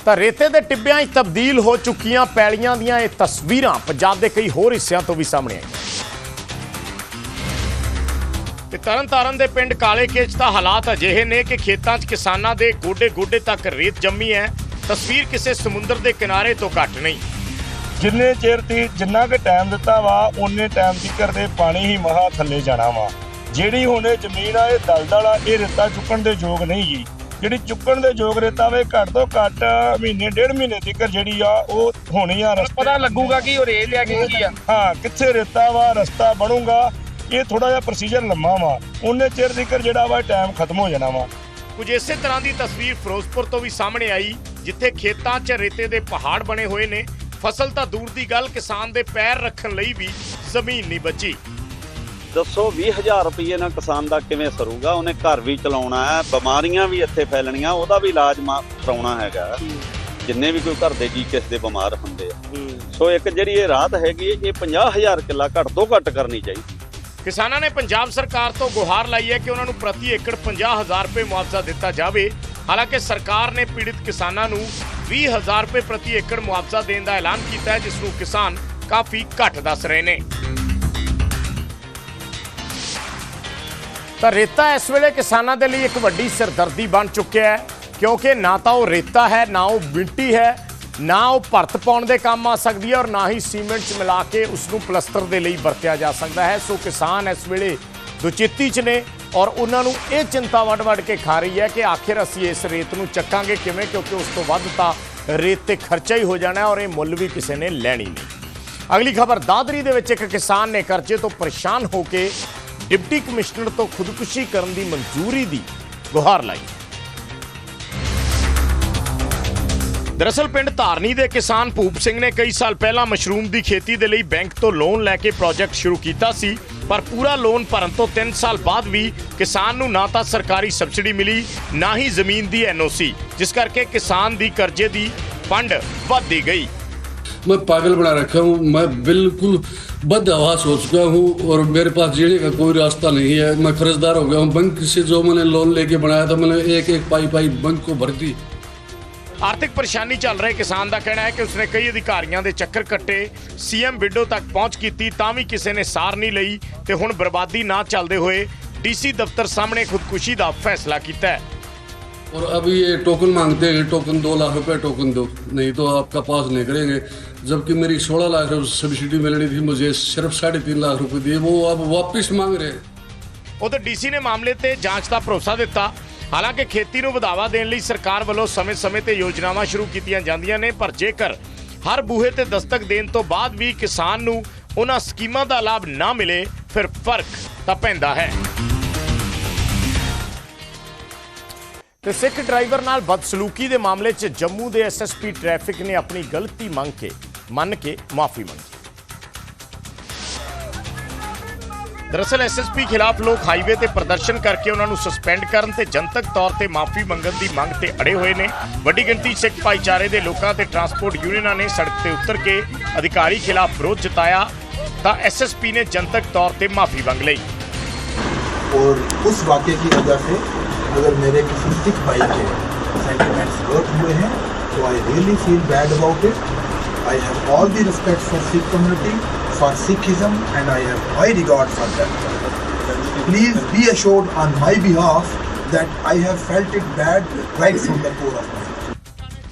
ਤਾਂ ਰੇਤੇ ਦੇ ਟਿੱਬਿਆਂ 'ਚ ਤਬਦੀਲ ਹੋ ਚੁੱਕੀਆਂ ਪੈਲੀਆਂ ਦੀਆਂ ਇਹ ਤਸਵੀਰਾਂ ਪੰਜਾਬ ਦੇ ਕਈ ਹੋਰ ਹਿੱਸਿਆਂ ਤੋਂ ਵੀ ਸਾਹਮਣੇ ਆਈਆਂ। ਤੇ ਤਰਨਤਾਰਨ ਦੇ ਪਿੰਡ ਕਾਲੇ ਕੇਚ ਦਾ ਹਾਲਾਤ ਅਜਿਹੇ ਨੇ ਕਿ ਖੇਤਾਂ 'ਚ ਕਿਸਾਨਾਂ ਦੇ ਗੋਡੇ-ਗੋਡੇ ਤੱਕ ਰੇਤ ਜੰਮੀ ਹੈ। ਤਸਵੀਰ ਕਿਸੇ ਸਮੁੰਦਰ ਦੇ ਕਿਨਾਰੇ ਤੋਂ ਘੱਟ ਨਹੀਂ। ਜਿੰਨੇ ਚਿਰ ਤੇ ਜਿੰਨਾ ਕੁ ਟਾਈਮ ਦਿੱਤਾ ਵਾ ਉਨੇ ਟਾਈਮ ਤੀਕਰ ਦੇ ਪਾਣੀ ਹੀ ਮਹਾ ਥੱਲੇ ਜਾਣਾ ਵਾ। ਜਿਹੜੀ ਹੁਣ ਇਹ ਜ਼ਮੀਨ ਆ, ਇਹ ਦਲਦਲ ਆ, ਇਹ ਰੇਤਾ ਚੁੱਕਣ ਦੇ ਯੋਗ ਨਹੀਂ ਜੀ। ਜਿਹੜੀ ਚੁੱਕਣ ਦੇ ਯੋਗ ਰੇਤਾ ਵੇ ਘੱਟ ਤੋਂ ਘੱਟ ਮਹੀਨੇ ਡੇਢ ਮਹੀਨੇ ਤੀਕਰ ਜਿਹੜੀ ਆ ਉਹ ਹੋਣੀ ਆ ਰਸਤੇ। ਪਤਾ ਲੱਗੂਗਾ ਕਿ ਉਹ ਰੇਲ ਲਿਆ ਕੇ ਕੀ ਆ। ਹਾਂ ਕਿੱਥੇ ਰੇਤਾ ਵਾ ਰਸਤਾ ਬਣੂਗਾ ਇਹ ਥੋੜਾ ਜਿਹਾ ਪ੍ਰੋਸੀਜਰ ਲੰਮਾ ਵਾ। ਉਹਨੇ ਚਿਰ ਤੀਕਰ ਜਿਹੜਾ ਵਾ ਟਾਈਮ ਖਤਮ ਹੋ ਜਾਣਾ ਵਾ। ਕੁਝ ਇਸੇ ਤਰ੍ਹਾਂ ਦੀ ਤਸਵੀਰ ਫਿਰੋਜ਼ਪੁਰ ਤੋਂ ਵੀ ਸਾਹਮਣੇ ਆਈ ਜਿੱਥੇ ਖੇਤਾਂ 'ਚ ਰੇਤੇ ਦੇ ਪਹਾੜ ਬਣੇ ਹੋਏ ਨੇ। ਫਸਲ ਤਾਂ ਦੂਰ ਦੀ ਗੱਲ ਕਿਸਾਨ ਦੇ ਪੈਰ ਰੱਖਣ ਲਈ ਵੀ ਜ਼ਮੀਨ ਨਹੀਂ ਬਚੀ। ਦੱਸੋ 20000 ਰੁਪਏ ਨਾਲ ਕਿਸਾਨ ਦਾ ਕਿਵੇਂ ਸਰੂਗਾ ਉਹਨੇ ਘਰ ਵੀ ਚਲਾਉਣਾ ਹੈ ਬਿਮਾਰੀਆਂ ਵੀ ਇੱਥੇ ਫੈਲਣੀਆਂ ਉਹਦਾ ਵੀ ਇਲਾਜ ਕਰਾਉਣਾ ਹੈਗਾ। ਜਿੰਨੇ ਵੀ ਕੋਈ ਘਰ ਦੇ ਜੀ ਕਿਸੇ ਦੇ ਬਿਮਾਰ ਹੁੰਦੇ ਆ। ਸੋ ਇੱਕ ਜਿਹੜੀ ਇਹ ਰਾਹਤ ਹੈਗੀ ਇਹ 50000 ਕਿੱਲਾ ਘੱਟ ਤੋਂ ਘੱਟ ਕਰਨੀ ਚਾਹੀਦੀ। ਕਿਸਾਨਾਂ ਨੇ ਪੰਜਾਬ ਸਰਕਾਰ ਤੋਂ ਗੁਹਾਰ ਲਾਈ ਹੈ ਕਿ ਉਹਨਾਂ ਨੂੰ ਪ੍ਰਤੀ ਏਕੜ 50000 ਰੁਪਏ ਮੁਆਵਜ਼ਾ ਦਿੱਤਾ ਜਾਵੇ। ਹਾਲਾਂਕਿ ਸਰਕਾਰ ਨੇ ਪੀੜਿਤ ਕਿਸਾਨਾਂ ਨੂੰ 20000 ਰੁਪਏ ਪ੍ਰਤੀ ਏਕੜ ਮੁਆਵਜ਼ਾ ਦੇਣ ਦਾ ਐਲਾਨ ਕੀਤਾ ਹੈ ਜਿਸ ਨੂੰ ਕਿਸਾਨ ਕਾਫੀ ਘੱਟ ਦੱਸ ਰਹੇ ਨੇ। ਤਾਂ ਰੇਤਾ ਇਸ ਵੇਲੇ ਕਿਸਾਨਾਂ ਦੇ ਲਈ ਇੱਕ ਵੱਡੀ ਸਿਰਦਰਦੀ ਬਣ ਚੁੱਕਿਆ ਹੈ, ਕਿਉਂਕਿ ਨਾ ਤਾਂ ਉਹ ਰੇਤਾ ਹੈ, ਨਾ ਉਹ ਮਿੱਟੀ ਹੈ, ਨਾ ਉਹ ਭਰਤ ਪਾਉਣ ਦੇ ਕੰਮ ਆ ਸਕਦੀ ਹੈ ਔਰ ਨਾ ਹੀ ਸੀਮੈਂਟ 'ਚ ਮਿਲਾ ਕੇ ਉਸ ਨੂੰ ਪਲਸਤਰ ਦੇ ਲਈ ਵਰਤਿਆ ਜਾ ਸਕਦਾ ਹੈ। ਸੋ ਕਿਸਾਨ ਇਸ ਵੇਲੇ ਦੁਚਿੱਤੀ 'ਚ ਨੇ ਔਰ ਉਹਨਾਂ ਨੂੰ ਇਹ ਚਿੰਤਾ ਵੱਡ-ਵੱਡ ਕੇ ਖਾ ਰਹੀ ਹੈ ਕਿ ਆਖਿਰ ਅਸੀਂ ਇਸ ਰੇਤ ਨੂੰ ਚੱਕਾਂਗੇ ਕਿਵੇਂ? ਕਿਉਂਕਿ ਉਸ ਤੋਂ ਵੱਧ ਤਾਂ ਰੇਤ ਤੇ ਖਰਚਾ ਹੀ ਹੋ ਜਾਣਾ ਔਰ ਇਹ ਮੁੱਲ ਵੀ ਕਿਸੇ ਨੇ ਲੈਣੀ ਨਹੀਂ। ਅਗਲੀ ਖਬਰ ਦਾਦਰੀ ਦੇ ਵਿੱਚ ਇੱਕ ਕਿਸਾਨ ਨੇ ਕਰਜ਼ੇ ਤੋਂ ਪਰੇਸ਼ਾਨ ਹੋ ਕੇ ਡਿਪਟੀ ਕਮਿਸ਼ਨਰ ਤੋਂ ਖੁਦਕੁਸ਼ੀ ਕਰਨ ਦੀ ਮਨਜ਼ੂਰੀ ਦੀ ਗੁਹਾਰ ਲਾਈ। ਦਰਅਸਲ ਪਿੰਡ ਧਾਰਨੀ ਦੇ ਕਿਸਾਨ ਭੂਪ ਸਿੰਘ ਨੇ ਕਈ ਸਾਲ ਪਹਿਲਾਂ ਮਸ਼ਰੂਮ ਦੀ ਖੇਤੀ ਦੇ ਲਈ ਬੈਂਕ ਤੋਂ ਲੋਨ ਲੈ ਕੇ ਪ੍ਰੋਜੈਕਟ ਸ਼ੁਰੂ ਕੀਤਾ ਸੀ, ਪਰ ਪੂਰਾ ਲੋਨ ਭਰਨ ਤੋਂ 3 ਸਾਲ ਬਾਅਦ ਵੀ ਕਿਸਾਨ ਨੂੰ ਨਾ ਤਾਂ ਸਰਕਾਰੀ ਸਬਸਿਡੀ ਮਿਲੀ, ਨਾ ਹੀ ਜ਼ਮੀਨ ਦੀ ਐਨਓਸੀ, ਜਿਸ ਕਰਕੇ ਕਿਸਾਨ ਦੀ ਕਰਜ਼ੇ ਦੀ ਪੰਡ ਵੱਧਦੀ ਗਈ। ਮੈਂ ਪਾਗਲ ਬਣਾ ਰੱਖਿਆ ਹਾਂ, ਮੈਂ ਬਿਲਕੁਲ बदहवास हो चुका हूँ और मेरे पास जीने का कोई रास्ता नहीं है मैं कर्जदार हो गया हूँ बैंक से जो मैंने लोन लेके बनाया था मैंने एक एक पाई पाई बैंक को भर दी ਆਰਥਿਕ ਪਰੇਸ਼ਾਨੀ ਚੱਲ ਰਹੇ ਕਿਸਾਨ ਦਾ ਕਹਿਣਾ ਹੈ ਕਿ ਉਸਨੇ ਕਈ ਅਧਿਕਾਰੀਆਂ ਦੇ ਚੱਕਰ ਕੱਟੇ ਸੀਐਮ ਵਿਡੋ ਤੱਕ ਪਹੁੰਚ ਕੀਤੀ ਤਾਂ ਵੀ ਕਿਸੇ ਨੇ ਸਾਰ ਨਹੀਂ ਲਈ ਤੇ ਹੁਣ ਬਰਬਾਦੀ ਨਾ ਚੱਲਦੇ ਹੋਏ ਡੀਸੀ ਦਫ਼ਤਰ ਸਾਹਮਣੇ ਖੁਦਕੁਸ਼ੀ ਦਾ ਫੈਸਲਾ ਕੀਤਾ ਹੈ और अभी ये टोकन मांगते हैं टोकन दो लाख रुपए टोकन दो नहीं तो आपका पास नहीं करेंगे जबकि मेरी सोलह लाख रुपए सब्सिडी मिलनी थी मुझे सिर्फ साढ़े तीन लाख रुपए दिए वो अब वापस मांग रहे हैं ਉਧਰ ਡੀਸੀ ਨੇ ਮਾਮਲੇ ਤੇ ਜਾਂਚ ਦਾ ਭਰੋਸਾ ਦਿੱਤਾ ਹਾਲਾਂਕਿ ਖੇਤੀ ਨੂੰ ਵਧਾਵਾ ਦੇਣ ਲਈ ਸਰਕਾਰ ਵੱਲੋਂ ਸਮੇਂ-ਸਮੇਂ ਤੇ ਯੋਜਨਾਵਾਂ ਸ਼ੁਰੂ ਕੀਤੀਆਂ ਜਾਂਦੀਆਂ ਨੇ ਪਰ ਜੇਕਰ ਹਰ ਬੂਹੇ ਤੇ ਦਸਤਕ ਦੇਣ ਤੋਂ ਬਾਅਦ ਵੀ ਕਿਸਾਨ ਨੂੰ ਉਹਨਾਂ ਸਕੀਮਾਂ ਦਾ ਲਾਭ ਨਾ ਮਿਲੇ ਫਿਰ ਫਰਕ ਤਾਂ ਪੈਂਦਾ ਹੈ ਤੇ ਸਿੱਖ ਡਰਾਈਵਰ ਨਾਲ ਬਦਸਲੂਕੀ ਦੇ ਮਾਮਲੇ 'ਚ ਜੰਮੂ ਦੇ ਐਸਐਸਪੀ ਟ੍ਰੈਫਿਕ ਨੇ ਆਪਣੀ ਗਲਤੀ ਮੰਗ ਕੇ ਮੰਨ ਕੇ ਮਾਫੀ ਮੰਗੀ ਦਰਅਸਲ ਐਸਐਸਪੀ ਖਿਲਾਫ ਲੋਕ ਹਾਈਵੇ ਤੇ ਪ੍ਰਦਰਸ਼ਨ ਕਰਕੇ ਉਹਨਾਂ ਨੂੰ ਸਸਪੈਂਡ ਕਰਨ ਤੇ ਜਨਤਕ ਤੌਰ ਤੇ ਮਾਫੀ ਮੰਗਣ ਦੀ ਮੰਗ ਤੇ ਅੜੇ ਹੋਏ ਨੇ ਵੱਡੀ ਗਿਣਤੀ ਸਿੱਖ ਭਾਈਚਾਰੇ ਦੇ ਲੋਕਾਂ ਤੇ ਟਰਾਂਸਪੋਰਟ ਯੂਨੀਅਨਾਂ ਨੇ ਸੜਕ ਤੇ ਉਤਰ ਕੇ ਅਧਿਕਾਰੀ ਖਿਲਾਫ ਵਿਰੋਧ ਜਤਾਇਆ ਤਾਂ ਐਸਐਸਪੀ ਨੇ ਜਨਤਕ ਤੌਰ ਤੇ ਮਾਫੀ ਮੰਗ ਲਈ और उस वाक़े की वजह से अगर मेरे किसी सिख भाई के सेंटिमेंट्स हर्ट हुए हैं तो I really feel bad about it I have all the respect for Sikh community for Sikhism and I have high regard for that please be assured on my behalf that I have felt it bad right from the core of my heart.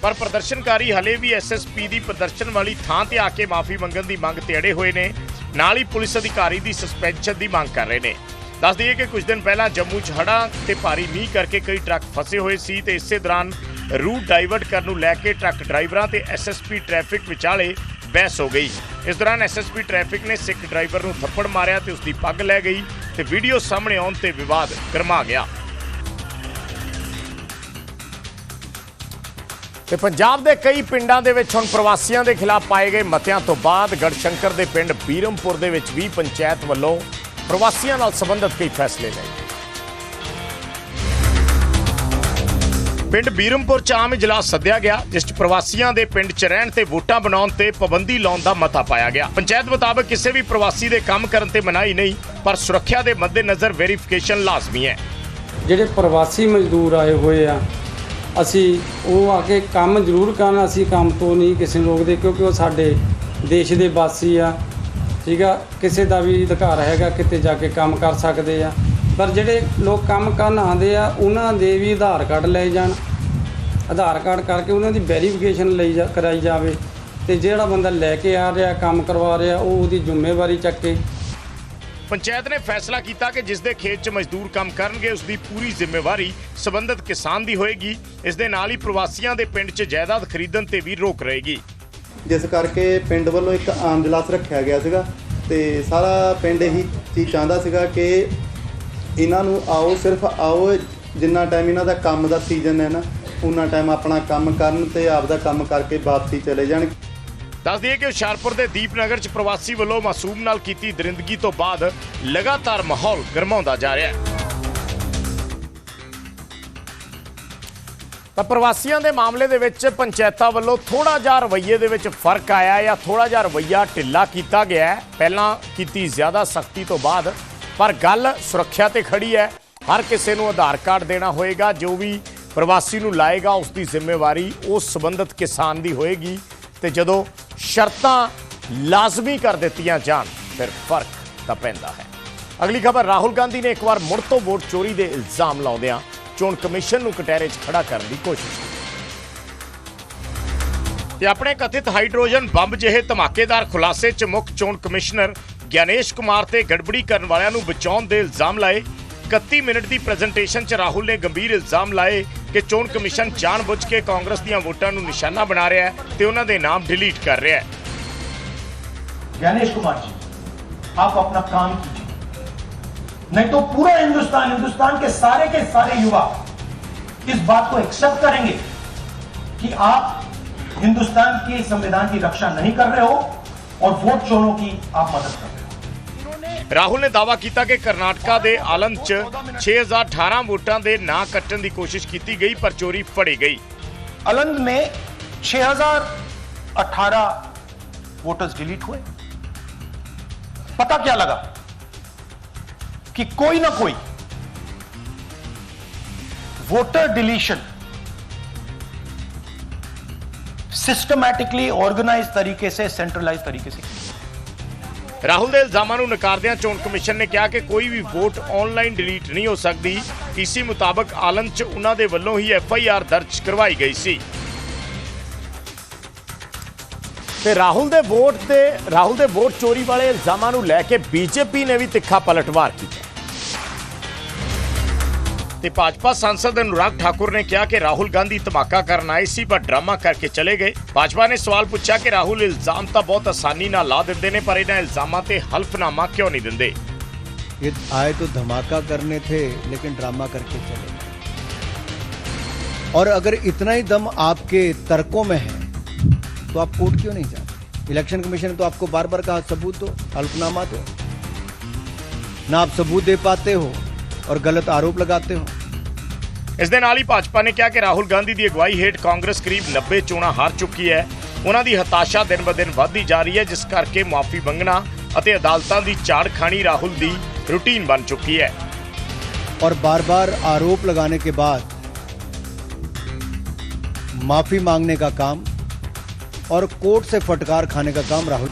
ਪਰ ਪ੍ਰਦਰਸ਼ਨਕਾਰੀ ਹਲੇ ਵੀ SSP ਦੀ ਪ੍ਰਦਰਸ਼ਨ ਵਾਲੀ ਥਾਂ ਤੇ ਆ ਕੇ ਮਾਫੀ ਮੰਗਣ ਦੀ ਮੰਗ ਤੇ ਅੜੇ ਹੋਏ ਨੇ ਨਾਲ ਹੀ ਪੁਲਿਸ ਅਧਿਕਾਰੀ ਦੀ ਸਸਪੈਂਸ਼ਨ ਦੀ ਮੰਗ ਕਰ ਰਹੇ ਨੇ ਦੱਸ ਦਈਏ ਕਿ ਕੁਝ ਦਿਨ ਪਹਿਲਾਂ ਜੰਮੂ 'ਚ ਹੜ੍ਹਾਂ ਤੇ ਭਾਰੀ ਮੀਂਹ ਕਰਕੇ ਕਈ ਟਰੱਕ ਫਸੇ ਹੋਏ ਸੀ ਤੇ ਇਸੇ ਦੌਰਾਨ ਰੂਟ ਡਾਈਵਰਟ ਕਰਨ ਨੂੰ ਲੈ ਕੇ ਟਰੱਕ ਡਰਾਈਵਰਾਂ ਤੇ ਐਸਐਸਪੀ ਟ੍ਰੈਫਿਕ ਵਿਚਾਲੇ ਬਹਿਸ ਹੋ ਗਈ। ਇਸ ਦੌਰਾਨ ਐਸਐਸਪੀ ਟ੍ਰੈਫਿਕ ਨੇ ਸਿੱਖ ਡਰਾਈਵਰ ਨੂੰ ਥੱਪੜ ਮਾਰਿਆ ਤੇ ਉਸ ਦੀ ਪੱਗ ਲੈ ਗਈ ਤੇ ਵੀਡੀਓ ਸਾਹਮਣੇ ਆਉਣ ਤੇ ਵਿਵਾਦ ਗਰਮਾ ਗਿਆ। ਤੇ ਪੰਜਾਬ ਦੇ ਕਈ ਪਿੰਡਾਂ ਦੇ ਵਿੱਚ ਹੁਣ ਪ੍ਰਵਾਸੀਆਂ ਦੇ ਖਿਲਾਫ ਪਾਏ ਗਏ ਮਤਿਆਂ ਤੋਂ ਬਾਅਦ ਗੜਸ਼ੰਕਰ ਦੇ ਪਿੰਡ ਬੀਰਮਪੁਰ ਦੇ ਵਿੱਚ ਵੀ ਪੰਚਾਇਤ ਵੱਲੋਂ ਪ੍ਰਵਾਸੀਆਂ ਨਾਲ ਸੰਬੰਧਿਤ ਕਈ ਫੈਸਲੇ ਲਏ ਪਿੰਡ ਬੀਰਮਪੁਰ ਚ ਆਮ ਇਜਲਾਸ ਸੱਦਿਆ ਗਿਆ ਜਿਸ ਚ ਪ੍ਰਵਾਸੀਆਂ ਦੇ ਪਿੰਡ ਚ ਰਹਿਣ ਤੇ ਵੋਟਾਂ ਬਣਾਉਣ ਤੇ ਪਾਬੰਦੀ ਲਾਉਣ ਦਾ ਮਤਾ ਪਾਇਆ ਗਿਆ। ਪੰਚਾਇਤ ਮੁਤਾਬਕ ਕਿਸੇ ਵੀ ਪ੍ਰਵਾਸੀ ਦੇ ਕੰਮ ਕਰਨ ਤੇ ਮਨਾਹੀ ਨਹੀਂ ਪਰ ਸੁਰੱਖਿਆ ਦੇ ਮੱਦੇਨਜ਼ਰ ਵੈਰੀਫਿਕੇਸ਼ਨ ਲਾਜ਼ਮੀ ਹੈ। ਜਿਹੜੇ ਪ੍ਰਵਾਸੀ ਮਜ਼ਦੂਰ ਆਏ ਹੋਏ ਆ ਅਸੀਂ ਉਹ ਆ ਕੇ ਕੰਮ ਜ਼ਰੂਰ ਕਰਨ ਅਸੀਂ ਕੰਮ ਤੋਂ ਨਹੀਂ ਕਿਸੇ ਨੂੰ ਰੋਕਦੇ ਕਿਉਂਕਿ ਉਹ ਸਾਡੇ ਦੇਸ਼ ਦੇ ਵਾਸੀ ਆ। ਠੀਕ ਆ, ਕਿਸੇ ਦਾ ਵੀ ਅਧਿਕਾਰ ਹੈਗਾ, ਕਿਤੇ ਜਾ ਕੇ ਕੰਮ ਕਰ ਸਕਦੇ ਆ। ਪਰ ਜਿਹੜੇ ਲੋਕ ਕੰਮ ਕਰਨ ਆਉਂਦੇ ਆ, ਉਹਨਾਂ ਦੇ ਵੀ ਆਧਾਰ ਕਾਰਡ ਲਏ ਜਾਣ। ਆਧਾਰ ਕਾਰਡ ਕਰਕੇ ਉਹਨਾਂ ਦੀ ਵੈਰੀਫਿਕੇਸ਼ਨ ਲਈ ਜਾ, ਕਰਾਈ ਜਾਵੇ। ਤੇ ਜਿਹੜਾ ਬੰਦਾ ਲੈ ਕੇ ਆ ਰਿਹਾ, ਕੰਮ ਕਰਵਾ ਰਿਹਾ, ਉਹ ਉਹਦੀ ਜ਼ਿੰਮੇਵਾਰੀ ਚੱਕੇ ਪੰਚਾਇਤ ਨੇ ਫੈਸਲਾ ਕੀਤਾ ਕਿ ਜਿਸ ਦੇ ਖੇਤ 'ਚ ਮਜ਼ਦੂਰ ਕੰਮ ਕਰਨਗੇ, ਉਸ ਦੀ ਪੂਰੀ ਜ਼ਿੰਮੇਵਾਰੀ ਸਬੰਧਤ ਕਿਸਾਨ ਦੀ ਹੋਏਗੀ। ਇਸ ਦੇ ਨਾਲ ਹੀ ਪ੍ਰਵਾਸੀਆਂ ਦੇ ਪਿੰਡ 'ਚ ਜਾਇਦਾਦ ਖਰੀਦਣ ਤੇ ਵੀ ਰੋਕ ਰਹੇਗੀ। ਜਿਸ ਕਰਕੇ ਪਿੰਡ ਵੱਲੋਂ ਇੱਕ ਆਮ ਜਲਾਸ ਰੱਖਿਆ ਗਿਆ ਸੀਗਾ ਤੇ ਸਾਰਾ ਪਿੰਡ ਇਹੀ ਚੀਜ਼ ਚਾਹੁੰਦਾ ਸੀਗਾ ਕਿ ਇਹਨਾਂ ਨੂੰ ਆਓ, ਸਿਰਫ ਆਓ, ਜਿੰਨਾ ਟਾਈਮ ਇਹਨਾਂ ਦਾ ਕੰਮ ਦਾ ਸੀਜ਼ਨ ਹੈ ਨਾ ਉਹਨਾਂ ਟਾਈਮ ਆਪਣਾ ਕੰਮ ਕਰਨ ਤੇ ਆਪਦਾ ਕੰਮ ਕਰਕੇ ਵਾਪਸੀ ਚਲੇ ਜਾਣ। ਦੱਸ ਦਈਏ ਕਿ ਹੁਸ਼ਿਆਰਪੁਰ ਦੇ ਦੀਪਨਗਰ 'ਚ ਪ੍ਰਵਾਸੀ ਵੱਲੋਂ ਮਾਸੂਮ ਨਾਲ ਕੀਤੀ ਦਰਿੰਦਗੀ ਤੋਂ ਬਾਅਦ ਲਗਾਤਾਰ ਮਾਹੌਲ ਗਰਮਾਉਂਦਾ ਜਾ ਰਿਹਾ ਹੈ। ਤਾਂ ਪ੍ਰਵਾਸੀਆਂ ਦੇ ਮਾਮਲੇ ਦੇ ਵਿੱਚ ਪੰਚਾਇਤਾਂ ਵੱਲੋਂ ਥੋੜਾ ਜਿਹਾ ਰਵੱਈਏ ਦੇ ਵਿੱਚ ਫ਼ਰਕ ਆਇਆ ਜਾਂ ਥੋੜਾ ਜਿਹਾ ਰਵੱਈਆ ਢਿੱਲਾ ਕੀਤਾ ਗਿਆ ਪਹਿਲਾਂ ਕੀਤੀ ਜ਼ਿਆਦਾ ਸਖਤੀ ਤੋਂ ਬਾਅਦ, ਪਰ ਗੱਲ ਸੁਰੱਖਿਆ ਤੇ ਖੜੀ ਹੈ। ਹਰ ਕਿਸੇ ਨੂੰ ਆਧਾਰ ਕਾਰਡ ਦੇਣਾ ਹੋਏਗਾ, ਜੋ ਵੀ ਪ੍ਰਵਾਸੀ ਨੂੰ ਲਾਏਗਾ, ਉਸ ਦੀ ਜ਼ਿੰਮੇਵਾਰੀ ਉਸ ਸੰਬੰਧਿਤ ਕਿਸਾਨ ਦੀ ਹੋਏਗੀ। ਤੇ ਜਦੋਂ ਸ਼ਰਤਾਂ ਲਾਜ਼ਮੀ ਕਰ ਦਿੱਤੀਆਂ ਜਾਣ, ਫਿਰ ਫ਼ਰਕ ਤਾਂ ਪੈਂਦਾ ਹੈ। ਅਗਲੀ ਖਬਰ ਰਾਹੁਲ ਗਾਂਧੀ ਨੇ ਇੱਕ ਵਾਰ ਮੁੜ ਤੋਂ ਵੋਟ ਚੋਰੀ ਦੇ ਇਲਜ਼ਾਮ ਲਾਉਂਦਿਆਂ ਚੋਣ ਕਮਿਸ਼ਨ ਨੂੰ ਕਟਹਿਰੇ 'ਚ ਖੜਾ ਕਰਨ ਦੀ ਕੋਸ਼ਿਸ਼। ਕੀਤੀ ਤੇ ਆਪਣੇ ਕਥਿਤ ਹਾਈਡਰੋਜਨ ਬੰਬ ਜਿਹੇ ਧਮਾਕੇਦਾਰ ਖੁਲਾਸੇ 'ਚ ਮੁੱਖ ਚੋਣ ਕਮਿਸ਼ਨਰ ਗਿਆਨੇਸ਼ ਕੁਮਾਰ ਤੇ ਗੜਬੜੀ ਕਰਨ ਵਾਲਿਆਂ ਨੂੰ ਬਚਾਉਣ ਦੇ ਇਲਜ਼ਾਮ ਲਾਏ। 31 ਮਿੰਟ ਦੀ ਪ੍ਰੈਜੈਂਟੇਸ਼ਨ 'ਚ ਰਾਹੁਲ ਨੇ ਗੰਭੀਰ ਇਲਜ਼ਾਮ ਲਾਏ ਕਿ ਚੋਣ ਕਮਿਸ਼ਨ ਜਾਣ ਬੁੱਝ ਕੇ ਕਾਂਗਰਸ ਦੀਆਂ ਵੋਟਾਂ ਨੂੰ ਨਿਸ਼ਾਨਾ ਬਣਾ ਰਿਹਾ ਹੈ ਤੇ ਉਹਨਾਂ ਦੇ ਨਾਮ ਡਿਲੀਟ ਕਰ ਰਿਹਾ ਹੈ। ਗਿਆਨੇਸ਼ ਕੁਮਾਰ ਜੀ, ਆਪ ਆਪਣਾ ਕੰਮ ਕੀਜੀਏ नहीं तो पूरा हिंदुस्तान हिंदुस्तान के सारे के सारे युवा इस बात को एक्सेप्ट करेंगे कि आप हिंदुस्तान के संविधान की रक्षा नहीं कर रहे हो और वोट चोरों की आप मदद कर रहे हो ਰਾਹੁਲ ਨੇ ਦਾਅਵਾ ਕੀਤਾ ਕਿ ਕਰਨਾਟਕਾ ਦੇ ਆਲੰਦ 'ਚ 6018 ਵੋਟਾਂ ਦੇ ਨਾਂ ਕੱਟਣ ਦੀ ਕੋਸ਼ਿਸ਼ ਕੀਤੀ ਗਈ ਪਰ ਚੋਰੀ ਫੜੀ ਗਈ अलंग में 6018 वोटर्स डिलीट हुए पता क्या लगा कि कोई ना कोई वोटर डिलीशन सिस्टमैटिकली ऑर्गेनाइज तरीके से सेंट्रलाइज तरीके से ਰਾਹੁਲ ਦੇ ਇਲਜ਼ਾਮਾਂ ਨੂੰ ਨਕਾਰਦਿਆਂ ਚੋਣ ਕਮਿਸ਼ਨ ਨੇ ਕਿਹਾ ਕਿ ਕੋਈ ਵੀ ਵੋਟ ਆਨਲਾਈਨ ਡਿਲੀਟ ਨਹੀਂ ਹੋ ਸਕਦੀ ਇਸੇ ਮੁਤਾਬਕ ਆਲੰਦ 'ਚ ਉਹਨਾਂ ਦੇ ਵੱਲੋਂ ਹੀ ਐਫ ਆਈ ਆਰ ਦਰਜ ਕਰਵਾਈ ਗਈ ਸੀ ਤੇ ਰਾਹੁਲ ਦੇ ਵੋਟ ਤੇ ਰਾਹੁਲ ਦੇ ਵੋਟ ਚੋਰੀ ਵਾਲੇ ਇਲਜ਼ਾਮਾਂ ਨੂੰ ਲੈ ਕੇ ਬੀਜੇਪੀ ਨੇ ਵੀ ਤਿੱਖਾ ਪਲਟਵਾਰ ਕੀਤਾ ਤੇ ਭਾਜਪਾ ਸੰਸਦ ਅਨੁਰਾਗ ਠਾਕੁਰ ਨੇ ਕਿਹਾ ਕਿ ਰਾਹੁਲ ਗਾਂਧੀ ਧਮਾਕਾ ਕਰਨ ਆਏ ਸੀ ਪਰ ਡਰਾਮਾ ਕਰਕੇ ਚਲੇ ਗਏ ਭਾਜਪਾ ਨੇ ਸਵਾਲ ਪੁੱਛਿਆ ਕਿ ਰਾਹੁਲ ਇਲਜ਼ਾਮ ਤਾਂ ਬਹੁਤ ਆਸਾਨੀ ਨਾਲ ਲਾ ਦਿੰਦੇ ਨੇ ਪਰ ਇਹਨਾਂ ਇਲਜ਼ਾਮਾਂ ਤੇ ਹਲਫਨਾਮਾ ਕਿਉਂ ਨਹੀਂ ਦਿੰਦੇ ये आए तो धमाका करने थे लेकिन ड्रामा करके चले और अगर इतना ही दम आपके तर्कों में है तो आप कोर्ट क्यों नहीं जाते इलेक्शन कमीशन ने तो आपको बार बार कहा सबूत दो हल्फनामा दो ना आप सबूत दे पाते हो और गलत आरोप लगाते हो ਇਸ ਦੇ ਨਾਲ ਹੀ ਭਾਜਪਾ ਨੇ ਕਿਹਾ ਕਿ ਰਾਹੁਲ ਗਾਂਧੀ ਦੀ ਅਗਵਾਈ ਹੇਠ ਕਾਂਗਰਸ ਕਰੀਬ 90 ਚੋਣਾਂ ਹਾਰ ਚੁੱਕੀ ਹੈ ਉਹਨਾਂ ਦੀ ਹਤਾਸ਼ਾ ਦਿਨ-ਬਦਿਨ ਵੱਧਦੀ ਜਾ ਰਹੀ ਹੈ ਜਿਸ ਕਰਕੇ ਮਾਫੀ ਮੰਗਣਾ ਅਤੇ ਅਦਾਲਤਾਂ ਦੀ ਝਾੜ ਖਾਣੀ ਰਾਹੁਲ ਦੀ ਰੂਟੀਨ ਬਣ ਚੁੱਕੀ ਹੈ और बार बार आरोप लगाने के बाद माफी मांगने का काम और कोर्ट से फटकार खाने का काम राहुल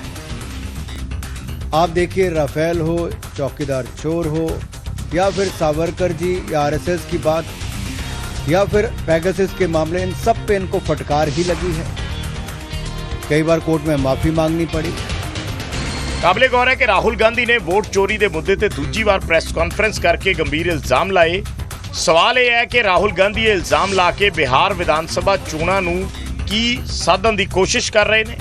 आप देखिए राफेल हो चौकीदार चोर हो या फिर सावरकर जी या आरएसएस की बात या फिर पैगसिस के मामले इन सब पे इनको फटकार ही लगी है कई बार कोर्ट में माफी मांगनी पड़ी ਕਾਬਲੇ ਗੌਰ ਹੈ ਕਿ ਰਾਹੁਲ ਗਾਂਧੀ ਨੇ ਵੋਟ ਚੋਰੀ ਦੇ ਮੁੱਦੇ ਤੇ ਦੂਜੀ ਵਾਰ ਪ੍ਰੈਸ ਕਾਨਫਰੰਸ ਕਰਕੇ ਗੰਭੀਰ ਇਲਜ਼ਾਮ ਲਾਏ ਸਵਾਲ ਇਹ ਹੈ ਕਿ ਰਾਹੁਲ ਗਾਂਧੀ ਇਹ ਇਲਜ਼ਾਮ ਲਾ ਕੇ ਬਿਹਾਰ ਵਿਧਾਨ ਸਭਾ ਚੋਣਾਂ ਨੂੰ ਕੀ ਸਾਧਨ ਦੀ ਕੋਸ਼ਿਸ਼ ਕਰ ਰਹੇ ਨੇ?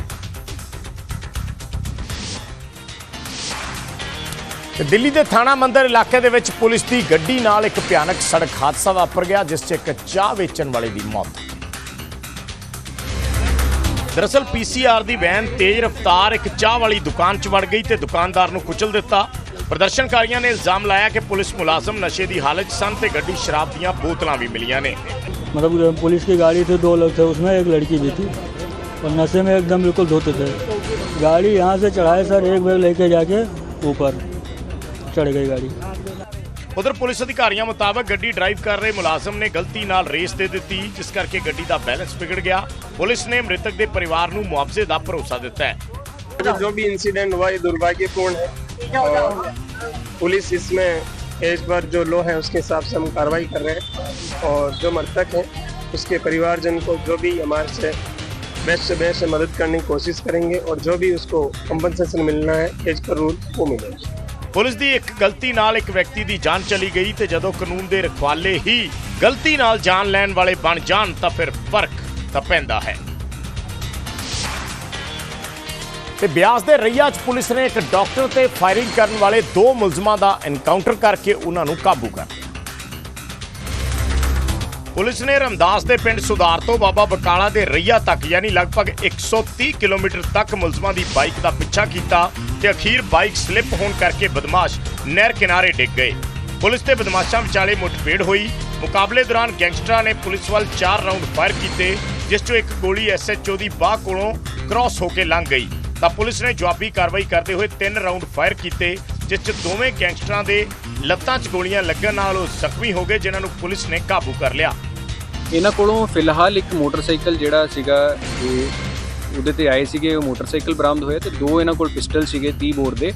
ਤੇ ਦਿੱਲੀ ਦੇ ਥਾਣਾ ਮੰਦਰ ਇਲਾਕੇ ਦੇ ਵਿੱਚ ਪੁਲਿਸ ਦੀ ਗੱਡੀ ਨਾਲ ਇੱਕ ਭਿਆਨਕ ਸੜਕ ਹਾਦਸਾ ਵਾਪਰ ਗਿਆ, ਜਿਸ 'ਚ ਇੱਕ ਚਾਹ ਵੇਚਣ ਵਾਲੇ ਦੀ ਮੌਤ। ਹੋ ਗਈ ਦਰਅਸਲ ਪੀਸੀਆਰ ਦੀ ਵੈਨ ਤੇਜ਼ ਰਫ਼ਤਾਰ ਇੱਕ ਚਾਹ ਵਾਲੀ ਦੁਕਾਨ 'ਚ ਵੜ ਗਈ ਤੇ ਦੁਕਾਨਦਾਰ ਨੂੰ ਕੁਚਲ ਦਿੱਤਾ। ਪ੍ਰਦਰਸ਼ਨਕਾਰੀਆਂ ਨੇ ਇਲਜ਼ਾਮ ਲਾਇਆ ਕਿ ਪੁਲਿਸ ਮੁਲਾਜ਼ਮ ਨਸ਼ੇ ਦੀ ਹਾਲਤ 'ਚ ਸਨ ਤੇ ਗੱਡੀ ਸ਼ਰਾਬ ਦੀਆਂ ਬੋਤਲਾਂ ਵੀ ਮਿਲੀਆਂ ਨੇ। मतलब पुलिस की गाड़ी थी दो लोग थे उसमें एक लड़की भी थी और नशे में एकदम बिल्कुल धोते थे गाड़ी यहाँ से चढ़ाए सर एक बैग लेके जाके ऊपर चढ़ गई गाड़ी ਉਧਰ ਪੁਲਿਸ ਅਧਿਕਾਰੀਆਂ ਮੁਤਾਬਕ ਗੱਡੀ ਡਰਾਈਵ ਕਰ ਰਹੇ ਮੁਲਾਜ਼ਮ ਨੇ ਗਲਤੀ ਨਾਲ ਰੇਸ ਦੇ ਦਿੱਤੀ ਜਿਸ ਕਰਕੇ ਗੱਡੀ ਦਾ ਬੈਲੈਂਸ ਵਿਗੜ ਗਿਆ ਪੁਲਿਸ ਨੇ ਮ੍ਰਿਤਕ ਦੇ ਪਰਿਵਾਰ ਨੂੰ ਮੁਆਵਜ਼ੇ ਦਾ ਭਰੋਸਾ ਦਿੱਤਾ ਹੈ जो भी इंसिडेंट हुआ ये दुर्भाग्यपूर्ण है और पुलिस इसमें एज पर जो लो है उसके हिसाब से हम कार्रवाई कर रहे हैं और जो मृतक हैं उसके परिवारजन को जो भी हमारे से बेस्ट से बेस्ट मदद करने की कोशिश करेंगे और जो भी उसको कंपनसेशन मिलना है एज पर रूल वो मिलेगा ਪੁਲਿਸ ਦੀ ਇੱਕ ਗਲਤੀ ਨਾਲ ਇੱਕ ਵਿਅਕਤੀ ਦੀ ਜਾਨ ਚਲੀ ਗਈ ਤੇ ਜਦੋਂ ਕਾਨੂੰਨ ਦੇ ਰਖਵਾਲੇ ਹੀ ਗਲਤੀ ਨਾਲ ਜਾਨ ਲੈਣ ਵਾਲੇ ਬਣ ਜਾਣ ਤਾਂ ਫਿਰ ਫਰਕ ਤਾਂ ਪੈਂਦਾ ਹੈ ਤੇ ਬਿਆਸ ਦੇ ਰਈਆ 'ਚ ਪੁਲਿਸ ਨੇ ਇੱਕ ਡਾਕਟਰ ਤੇ ਫਾਇਰਿੰਗ ਕਰਨ ਵਾਲੇ ਦੋ ਮੁਲਜ਼ਮਾਂ ਦਾ ਐਨਕਾਊਂਟਰ ਕਰਕੇ ਉਹਨਾਂ ਨੂੰ ਕਾਬੂ ਕਰ ਲਿਆ। ਪੁਲਿਸ ਨੇ ਰਮਦਾਸ ਦੇ ਪਿੰਡ ਸੁਧਾਰ ਤੋਂ ਬਾਬਾ ਬਕਾਲਾ ਦੇ ਰਈਆ ਤੱਕ, ਯਾਨੀ ਲਗਭਗ 130 ਕਿਲੋਮੀਟਰ ਤੱਕ ਮੁਲਜ਼ਮਾਂ ਦੀ ਬਾਈਕ ਦਾ ਪਿੱਛਾ ਕੀਤਾ ਤੇ ਅਖੀਰ ਬਾਈਕ ਸਲਿੱਪ ਹੋਣ ਕਰਕੇ ਬਦਮਾਸ਼ ਨਹਿਰ ਕਿਨਾਰੇ ਡਿੱਗ ਗਏ। ਪੁਲਿਸ ਤੇ ਬਦਮਾਸ਼ਾਂ ਵਿਚਾਲੇ ਮੁੱਠਭੇੜ ਹੋਈ। ਮੁਕਾਬਲੇ ਦੌਰਾਨ ਗੈਂਗਸਟਰਾਂ ਨੇ ਪੁਲਿਸ ਵੱਲ 4 ਰਾਉਂਡ ਫਾਇਰ ਕੀਤੇ, ਜਿਸ 'ਚੋਂ ਇੱਕ ਗੋਲੀ ਐਸਐਚਓ ਦੀ ਬਾਹ ਕੋਲੋਂ ਕ੍ਰਾਸ ਹੋ ਕੇ ਲੰਘ ਗਈ। ਤਾਂ ਪੁਲਿਸ ਨੇ ਜਵਾਬੀ ਕਾਰਵਾਈ ਕਰਦੇ ਹੋਏ 3 ਰਾਉਂਡ ਫਾਇਰ ਕੀਤੇ ਜਿਸ 'ਚ ਦੋਵੇਂ ਗੈਂਗਸਟਰਾਂ ਦੇ ਲੱਤਾਂ 'ਚ ਗੋਲੀਆਂ ਲੱਗਣ ਨਾਲ ਉਹ ਜ਼ਖਮੀ ਹੋ ਗਏ ਜਿਨ੍ਹਾਂ ਨੂੰ ਪੁਲਿਸ ਨੇ ਕਾਬੂ ਕਰ ਲਿਆ। ਇਹਨਾਂ ਕੋਲੋਂ ਫਿਲਹਾਲ ਇੱਕ ਮੋਟਰਸਾਈਕਲ ਜਿਹੜਾ ਸੀਗਾ ਇਹ ਉਹਦੇ ਤੇ ਆਏ ਸੀਗੇ ਉਹ ਮੋਟਰਸਾਈਕਲ ਬਰਾਮਦ ਹੋਇਆ ਤੇ ਦੋ ਇਹਨਾਂ ਕੋਲ ਪਿਸਟਲ ਸੀਗੇ 30 ਬੋਰ ਦੇ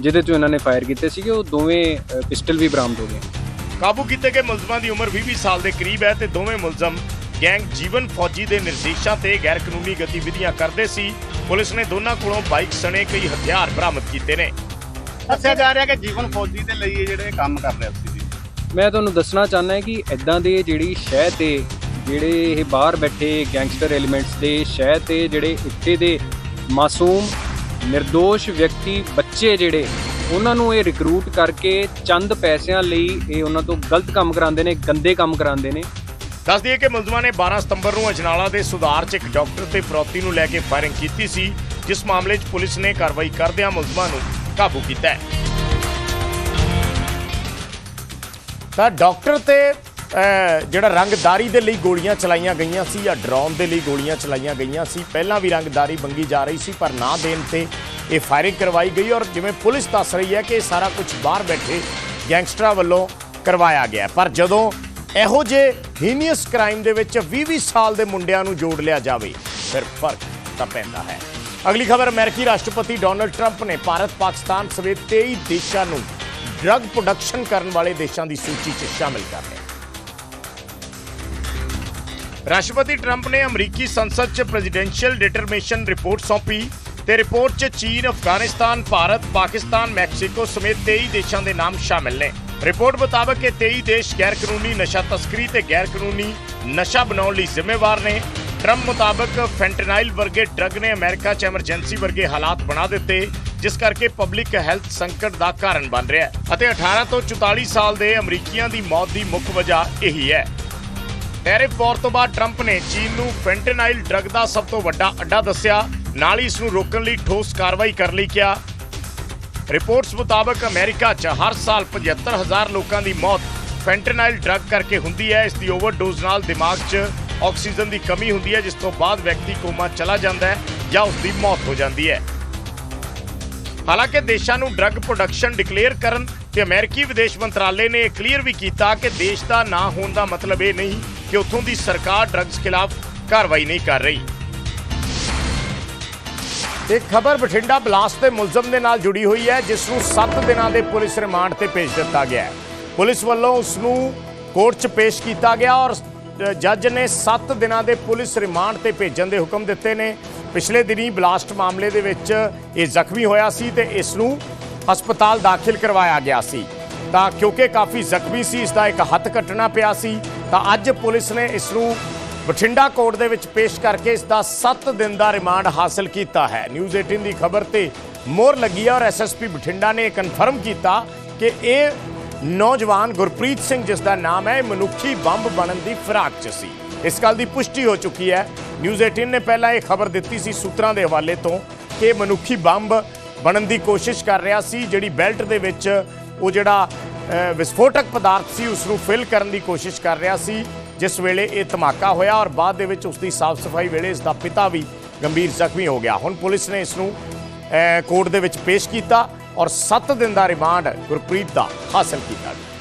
ਜਿਹਦੇ 'ਚੋਂ ਇਹਨਾਂ ਨੇ ਫਾਇਰ ਕੀਤੇ ਸੀਗੇ ਉਹ ਦੋਵੇਂ ਪਿਸਟਲ ਵੀ ਬਰਾਮਦ ਹੋ ਗਏ। ਕਾਬੂ ਕੀਤੇ ਗਏ ਮੁਲਜ਼ਮਾਂ ਦੀ ਉਮਰ 20 ਸਾਲ ਦੇ ਕਰੀਬ ਹੈ ਤੇ ਦੋਵੇਂ ਮੁਲਜ਼ਮ ਗੈਂਗ ਜੀਵਨ ਫੌਜੀ ਦੇ ਨਿਰਦੇਸ਼ਾਂ ਤੇ ਗੈਰ ਕਾਨੂੰਨੀ ਗਤੀਵਿਧੀਆਂ ਕਰਦੇ ਸੀ। ਪੁਲਿਸ ਨੇ ਦੋਨਾਂ ਕੋਲੋਂ ਬਾਈਕ ਸਣੇ ਕਈ ਹਥਿਆਰ ਬਰਾਮਦ ਕੀਤੇ ਨੇ। ਦੱਸਿਆ ਜਾ ਰਿਹਾ ਕਿ ਜੀਵਨ ਫੌਜੀ ਦੇ ਲਈ ਇਹ ਜਿਹੜੇ ਕੰਮ ਕਰ ਰਹੇ ਸੀ ਜੀ। ਮੈਂ ਤੁਹਾਨੂੰ ਦੱਸਣਾ ਚਾਹੁੰਦਾ ਕਿ ਇਦਾਂ ਦੇ ਜਿਹੜੀ ਸ਼ਹਿ ਤੇ ਜਿਹੜੇ ਇਹ ਬਾਹਰ ਬੈਠੇ ਗੈਂਗਸਟਰ ਐਲੀਮੈਂਟਸ ਦੇ ਸ਼ਹਿ ਤੇ ਜਿਹੜੇ ਇੱਥੇ ਦੇ ਮਾਸੂਮ નિર્ਦੋਸ਼ ਵਿਅਕਤੀ ਬੱਚੇ ਜਿਹੜੇ ਉਹਨਾਂ ਨੂੰ ਇਹ ਰਿਕਰੂਟ ਕਰਕੇ ਚੰਦ ਪੈਸਿਆਂ ਲਈ ਇਹ ਉਹਨਾਂ ਤੋਂ ਗਲਤ ਕੰਮ ਕਰਾਉਂਦੇ ਨੇ ਗੰਦੇ ਕੰਮ ਕਰਾਉਂਦੇ ਨੇ। ਦੱਸ ਦਈਏ ਕਿ ਮੁਲਜ਼ਮਾਂ ਨੇ 12 ਸਤੰਬਰ ਨੂੰ ਅਜਨਾਲਾ ਦੇ ਸੁਧਾਰ 'ਚ ਇੱਕ ਡਾਕਟਰ ਤੇ ਫਰੋਤੀ ਨੂੰ ਲੈ ਕੇ ਫਾਇਰਿੰਗ ਕੀਤੀ ਸੀ, ਜਿਸ ਮਾਮਲੇ 'ਚ ਪੁਲਿਸ ਨੇ ਕਾਰਵਾਈ ਕਰਦਿਆਂ ਮੁਲਜ਼ਮਾਂ ਨੂੰ ਕਾਬੂ ਕੀਤਾ ਹੈ। ਤਾਂ ਡਾਕਟਰ ਤੇ ਜਿਹੜਾ ਰੰਗਦਾਰੀ ਦੇ ਲਈ ਗੋਲੀਆਂ ਚਲਾਈਆਂ ਗਈਆਂ ਸੀ ਜਾਂ ਡਰੋਨ ਦੇ ਲਈ ਗੋਲੀਆਂ ਚਲਾਈਆਂ ਗਈਆਂ ਸੀ, ਪਹਿਲਾਂ ਵੀ ਰੰਗਦਾਰੀ ਮੰਗੀ ਜਾ ਰਹੀ ਸੀ, ਪਰ ਨਾ ਦੇਣ ਤੇ ਇਹ ਫਾਇਰਿੰਗ ਕਰਵਾਈ ਗਈ ਔਰ ਜਿਵੇਂ ਪੁਲਿਸ ਦੱਸ ਰਹੀ ਹੈ ਕਿ ਇਹ ਸਾਰਾ ਕੁਝ ਬਾਹਰ ਬੈਠੇ ਗੈਂਗਸਟਰਾਂ ਵੱਲੋਂ ਕਰਵਾਇਆ ਗਿਆ। ਪਰ ਜਦੋਂ ਇਹੋ ਜੇ ਹੀਨੀਅਸ ਕ੍ਰਾਈਮ ਦੇ ਵਿੱਚ 20-20 ਸਾਲ ਦੇ ਮੁੰਡਿਆਂ ਨੂੰ ਜੋੜ ਲਿਆ ਜਾਵੇ। ਫਿਰ ਫ਼ਰਕ ਤਾਂ ਪੈਂਦਾ ਹੈ। ਅਗਲੀ ਖਬਰ ਅਮਰੀਕੀ ਰਾਸ਼ਟਰਪਤੀ ਡੋਨਲਡ ਟਰੰਪ ਨੇ ਭਾਰਤ ਪਾਕਿਸਤਾਨ ਸਮੇਤ 23 ਦੇਸ਼ਾਂ ਨੂੰ ਡਰੱਗ ਪ੍ਰੋਡਕਸ਼ਨ ਕਰਨ ਵਾਲੇ ਦੇਸ਼ਾਂ ਦੀ ਸੂਚੀ 'ਚ ਸ਼ਾਮਿਲ ਕਰ ਲਿਆ। ਰਾਸ਼ਟਰਪਤੀ ਟਰੰਪ ਨੇ ਅਮਰੀਕੀ ਸੰਸਦ 'ਚ ਪ੍ਰੈਜ਼ੀਡੈਂਸ਼ੀਅਲ ਡਿਟਰਮੇਸ਼ਨ ਰਿਪੋਰਟ ਸੌਂਪੀ ਤੇ ਰਿਪੋਰਟ 'ਚ ਚੀਨ, ਅਫਗਾਨਿਸਤਾਨ, ਭਾਰਤ, ਪਾਕਿਸਤਾਨ, ਮੈਕਸੀਕੋ ਸਮੇਤ 23 ਦੇਸ਼ਾਂ ਦੇ ਨਾਮ ਸ਼ਾਮਿਲ ਨੇ। ਰਿਪੋਰਟ ਮੁਤਾਬਕ ਇਹ 23 ਦੇਸ਼ ਗੈਰ ਕਾਨੂੰਨੀ ਨਸ਼ਾ ਤਸਕਰੀ ਤੇ ਗੈਰ ਕਾਨੂੰਨੀ ਨਸ਼ਾ ਬਣਾਉਣ ਲਈ ਜ਼ਿੰਮੇਵਾਰ ਨੇ। ਟਰੰਪ ਮੁਤਾਬਕ ਫੈਂਟਨਾਈਲ ਵਰਗੇ ਡਰੱਗ ਨੇ ਅਮਰੀਕਾ 'ਚ ਐਮਰਜੈਂਸੀ ਵਰਗੇ ਹਾਲਾਤ ਬਣਾ ਦਿੱਤੇ, ਜਿਸ ਕਰਕੇ ਪਬਲਿਕ ਹੈਲਥ ਸੰਕਟ ਦਾ ਕਾਰਨ ਬਣ ਰਿਹਾ ਹੈ ਅਤੇ 18 ਤੋਂ 44 ਸਾਲ ਦੇ ਅਮਰੀਕੀਆਂ ਦੀ ਮੌਤ ਦੀ ਮੁੱਖ ਵਜ੍ਹਾ ਇਹੀ ਹੈ। ਟੈਰਿਫ ਵਾਰ ਤੋਂ ਬਾਅਦ ਟਰੰਪ ਨੇ ਚੀਨ ਨੂੰ ਫੈਂਟਨਾਈਲ ਡਰੱਗ ਦਾ ਸਭ ਤੋਂ ਵੱਡਾ ਅੱਡਾ ਦੱਸਿਆ, ਨਾਲ ਹੀ ਇਸ ਨੂੰ ਰੋਕਣ ਲਈ ਠੋਸ ਕਾਰਵਾਈ ਕਰਨ ਲਈ ਕਿਹਾ। ਰਿਪੋਰਟਸ ਮੁਤਾਬਕ ਅਮਰੀਕਾ 'ਚ ਹਰ ਸਾਲ 75000 ਲੋਕਾਂ ਦੀ ਮੌਤ ਫੈਂਟੇਨਾਈਲ ਡਰੱਗ ਕਰਕੇ ਹੁੰਦੀ ਹੈ। ਇਸ ਦੀ ਓਵਰਡੋਜ਼ ਨਾਲ ਦਿਮਾਗ 'ਚ ਆਕਸੀਜਨ ਦੀ ਕਮੀ ਹੁੰਦੀ ਹੈ, ਜਿਸ ਤੋਂ ਬਾਅਦ ਵਿਅਕਤੀ ਕੋਮਾ ਚਲਾ ਜਾਂਦਾ ਹੈ ਜਾਂ ਉਸ ਦੀ ਮੌਤ ਹੋ ਜਾਂਦੀ ਹੈ। ਹਾਲਾਂਕਿ ਦੇਸ਼ਾਂ ਨੂੰ ਡਰੱਗ ਪ੍ਰੋਡਕਸ਼ਨ ਡਿਕਲੇਅਰ ਕਰਨ ਤੇ ਅਮਰੀਕੀ ਵਿਦੇਸ਼ ਮੰਤਰਾਲੇ ਨੇ ਇਹ ਕਲੀਅਰ ਵੀ ਕੀਤਾ ਕਿ ਦੇਸ਼ ਦਾ ਨਾ ਹੋਣ ਦਾ ਮਤਲਬ ਇਹ ਨਹੀਂ ਕਿ ਉੱਥੋਂ ਦੀ ਸਰਕਾਰ ਡਰੱਗਸ ਖਿਲਾਫ ਕਾਰਵਾਈ ਨਹੀਂ ਕਰ ਰਹੀ। ਇਹ ਖਬਰ ਬਠਿੰਡਾ ਬਲਾਸਟ ਦੇ ਮੁਲਜ਼ਮ ਦੇ ਨਾਲ ਜੁੜੀ ਹੋਈ ਹੈ, ਜਿਸ ਨੂੰ 7 ਦਿਨਾਂ ਦੇ ਪੁਲਿਸ ਰਿਮਾਂਡ ਤੇ ਭੇਜ ਦਿੱਤਾ ਗਿਆ ਹੈ। ਪੁਲਿਸ ਵੱਲੋਂ ਉਸ ਨੂੰ ਕੋਰਟ 'ਚ ਪੇਸ਼ ਕੀਤਾ ਗਿਆ ਔਰ ਜੱਜ ਨੇ 7 ਦਿਨਾਂ ਦੇ ਪੁਲਿਸ ਰਿਮਾਂਡ ਤੇ ਭੇਜਣ ਦੇ ਹੁਕਮ ਦਿੱਤੇ ਨੇ। ਪਿਛਲੇ ਦਿਨੀ ਬਲਾਸਟ ਮਾਮਲੇ ਦੇ ਵਿੱਚ ਇਹ ਜ਼ਖਮੀ ਹੋਇਆ ਸੀ ਤੇ ਇਸ ਨੂੰ ਹਸਪਤਾਲ ਦਾਖਲ ਕਰਵਾਇਆ ਗਿਆ ਸੀ। ਤਾਂ ਕਿਉਂਕਿ ਕਾਫੀ ਜ਼ਖਮੀ ਸੀ, ਇਸ ਦਾ ਇੱਕ ਹੱਥ ਕੱਟਣਾ ਪਿਆ ਸੀ, ਤਾਂ ਅੱਜ ਪੁਲਿਸ ਨੇ ਇਸ ਨੂੰ ਬਠਿੰਡਾ ਕੋਰਟ ਦੇ ਵਿੱਚ ਪੇਸ਼ ਕਰਕੇ ਇਸ ਦਾ 7 ਦਿਨ ਦਾ ਰਿਮਾਂਡ ਹਾਸਲ ਕੀਤਾ ਹੈ। ਨਿਊਜ਼ 18 ਦੀ ਖਬਰ ਤੇ ਮੋਹਰ ਲੱਗੀ ਹੈ ਔਰ ਐਸਐਸਪੀ ਬਠਿੰਡਾ ਨੇ ਕਨਫਰਮ ਕੀਤਾ ਕਿ ਇਹ ਨੌਜਵਾਨ ਗੁਰਪ੍ਰੀਤ ਸਿੰਘ, ਜਿਸ ਦਾ ਨਾਮ ਹੈ, ਇਹ ਮਨੁੱਖੀ ਬੰਬ ਬਣਨ ਦੀ ਫਿਰਾਕ 'ਚ ਸੀ। ਇਸ ਗੱਲ ਦੀ ਪੁਸ਼ਟੀ ਹੋ ਚੁੱਕੀ ਹੈ। ਨਿਊਜ਼ 18 ਨੇ ਪਹਿਲਾਂ ਇਹ ਖਬਰ ਦਿੱਤੀ ਸੀ ਸੂਤਰਾਂ ਦੇ ਹਵਾਲੇ ਤੋਂ ਕਿ ਇਹ ਮਨੁੱਖੀ ਬੰਬ ਬਣਨ ਦੀ ਕੋਸ਼ਿਸ਼ ਕਰ ਰਿਹਾ ਸੀ, ਜਿਹੜੀ ਬੈਲਟ ਦੇ ਵਿੱਚ ਉਹ ਜਿਹੜਾ ਵਿਸਫੋਟਕ ਪਦਾਰਥ ਸੀ ਉਸ ਨੂੰ ਫਿਲ ਕਰਨ ਦੀ ਕੋਸ਼ਿਸ਼ ਕਰ ਰਿਹਾ ਸੀ। ਜਿਸ ਵੇਲੇ ਇਹ ਧਮਾਕਾ ਹੋਇਆ ਔਰ ਬਾਅਦ ਦੇ ਵਿੱਚ ਉਸ ਦੀ ਸਾਫ਼ ਸਫ਼ਾਈ ਵੇਲੇ ਇਸ ਦਾ ਪਿਤਾ ਵੀ ਗੰਭੀਰ ਜ਼ਖਮੀ ਹੋ ਗਿਆ। ਹੁਣ ਪੁਲਿਸ ਨੇ ਇਸ ਨੂੰ ਕੋਰਟ ਦੇ ਵਿੱਚ ਪੇਸ਼ ਕੀਤਾ ਔਰ 7 ਦਿਨ ਦਾ ਰਿਮਾਂਡ ਗੁਰਪ੍ਰੀਤ ਦਾ ਹਾਸਲ ਕੀਤਾ। ਗਿਆ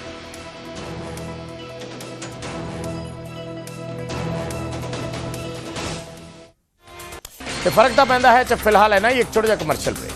ਤੇ ਫ਼ਰਕ ਤਾਂ ਪੈਂਦਾ ਹੈ, ਚ ਫਿਲਹਾਲ ਹੈ ਨਾ ਇੱਕ ਛੋਟਾ ਜਿਹਾ ਕਮਰਸ਼ੀਅਲ ਬ੍ਰੇਕ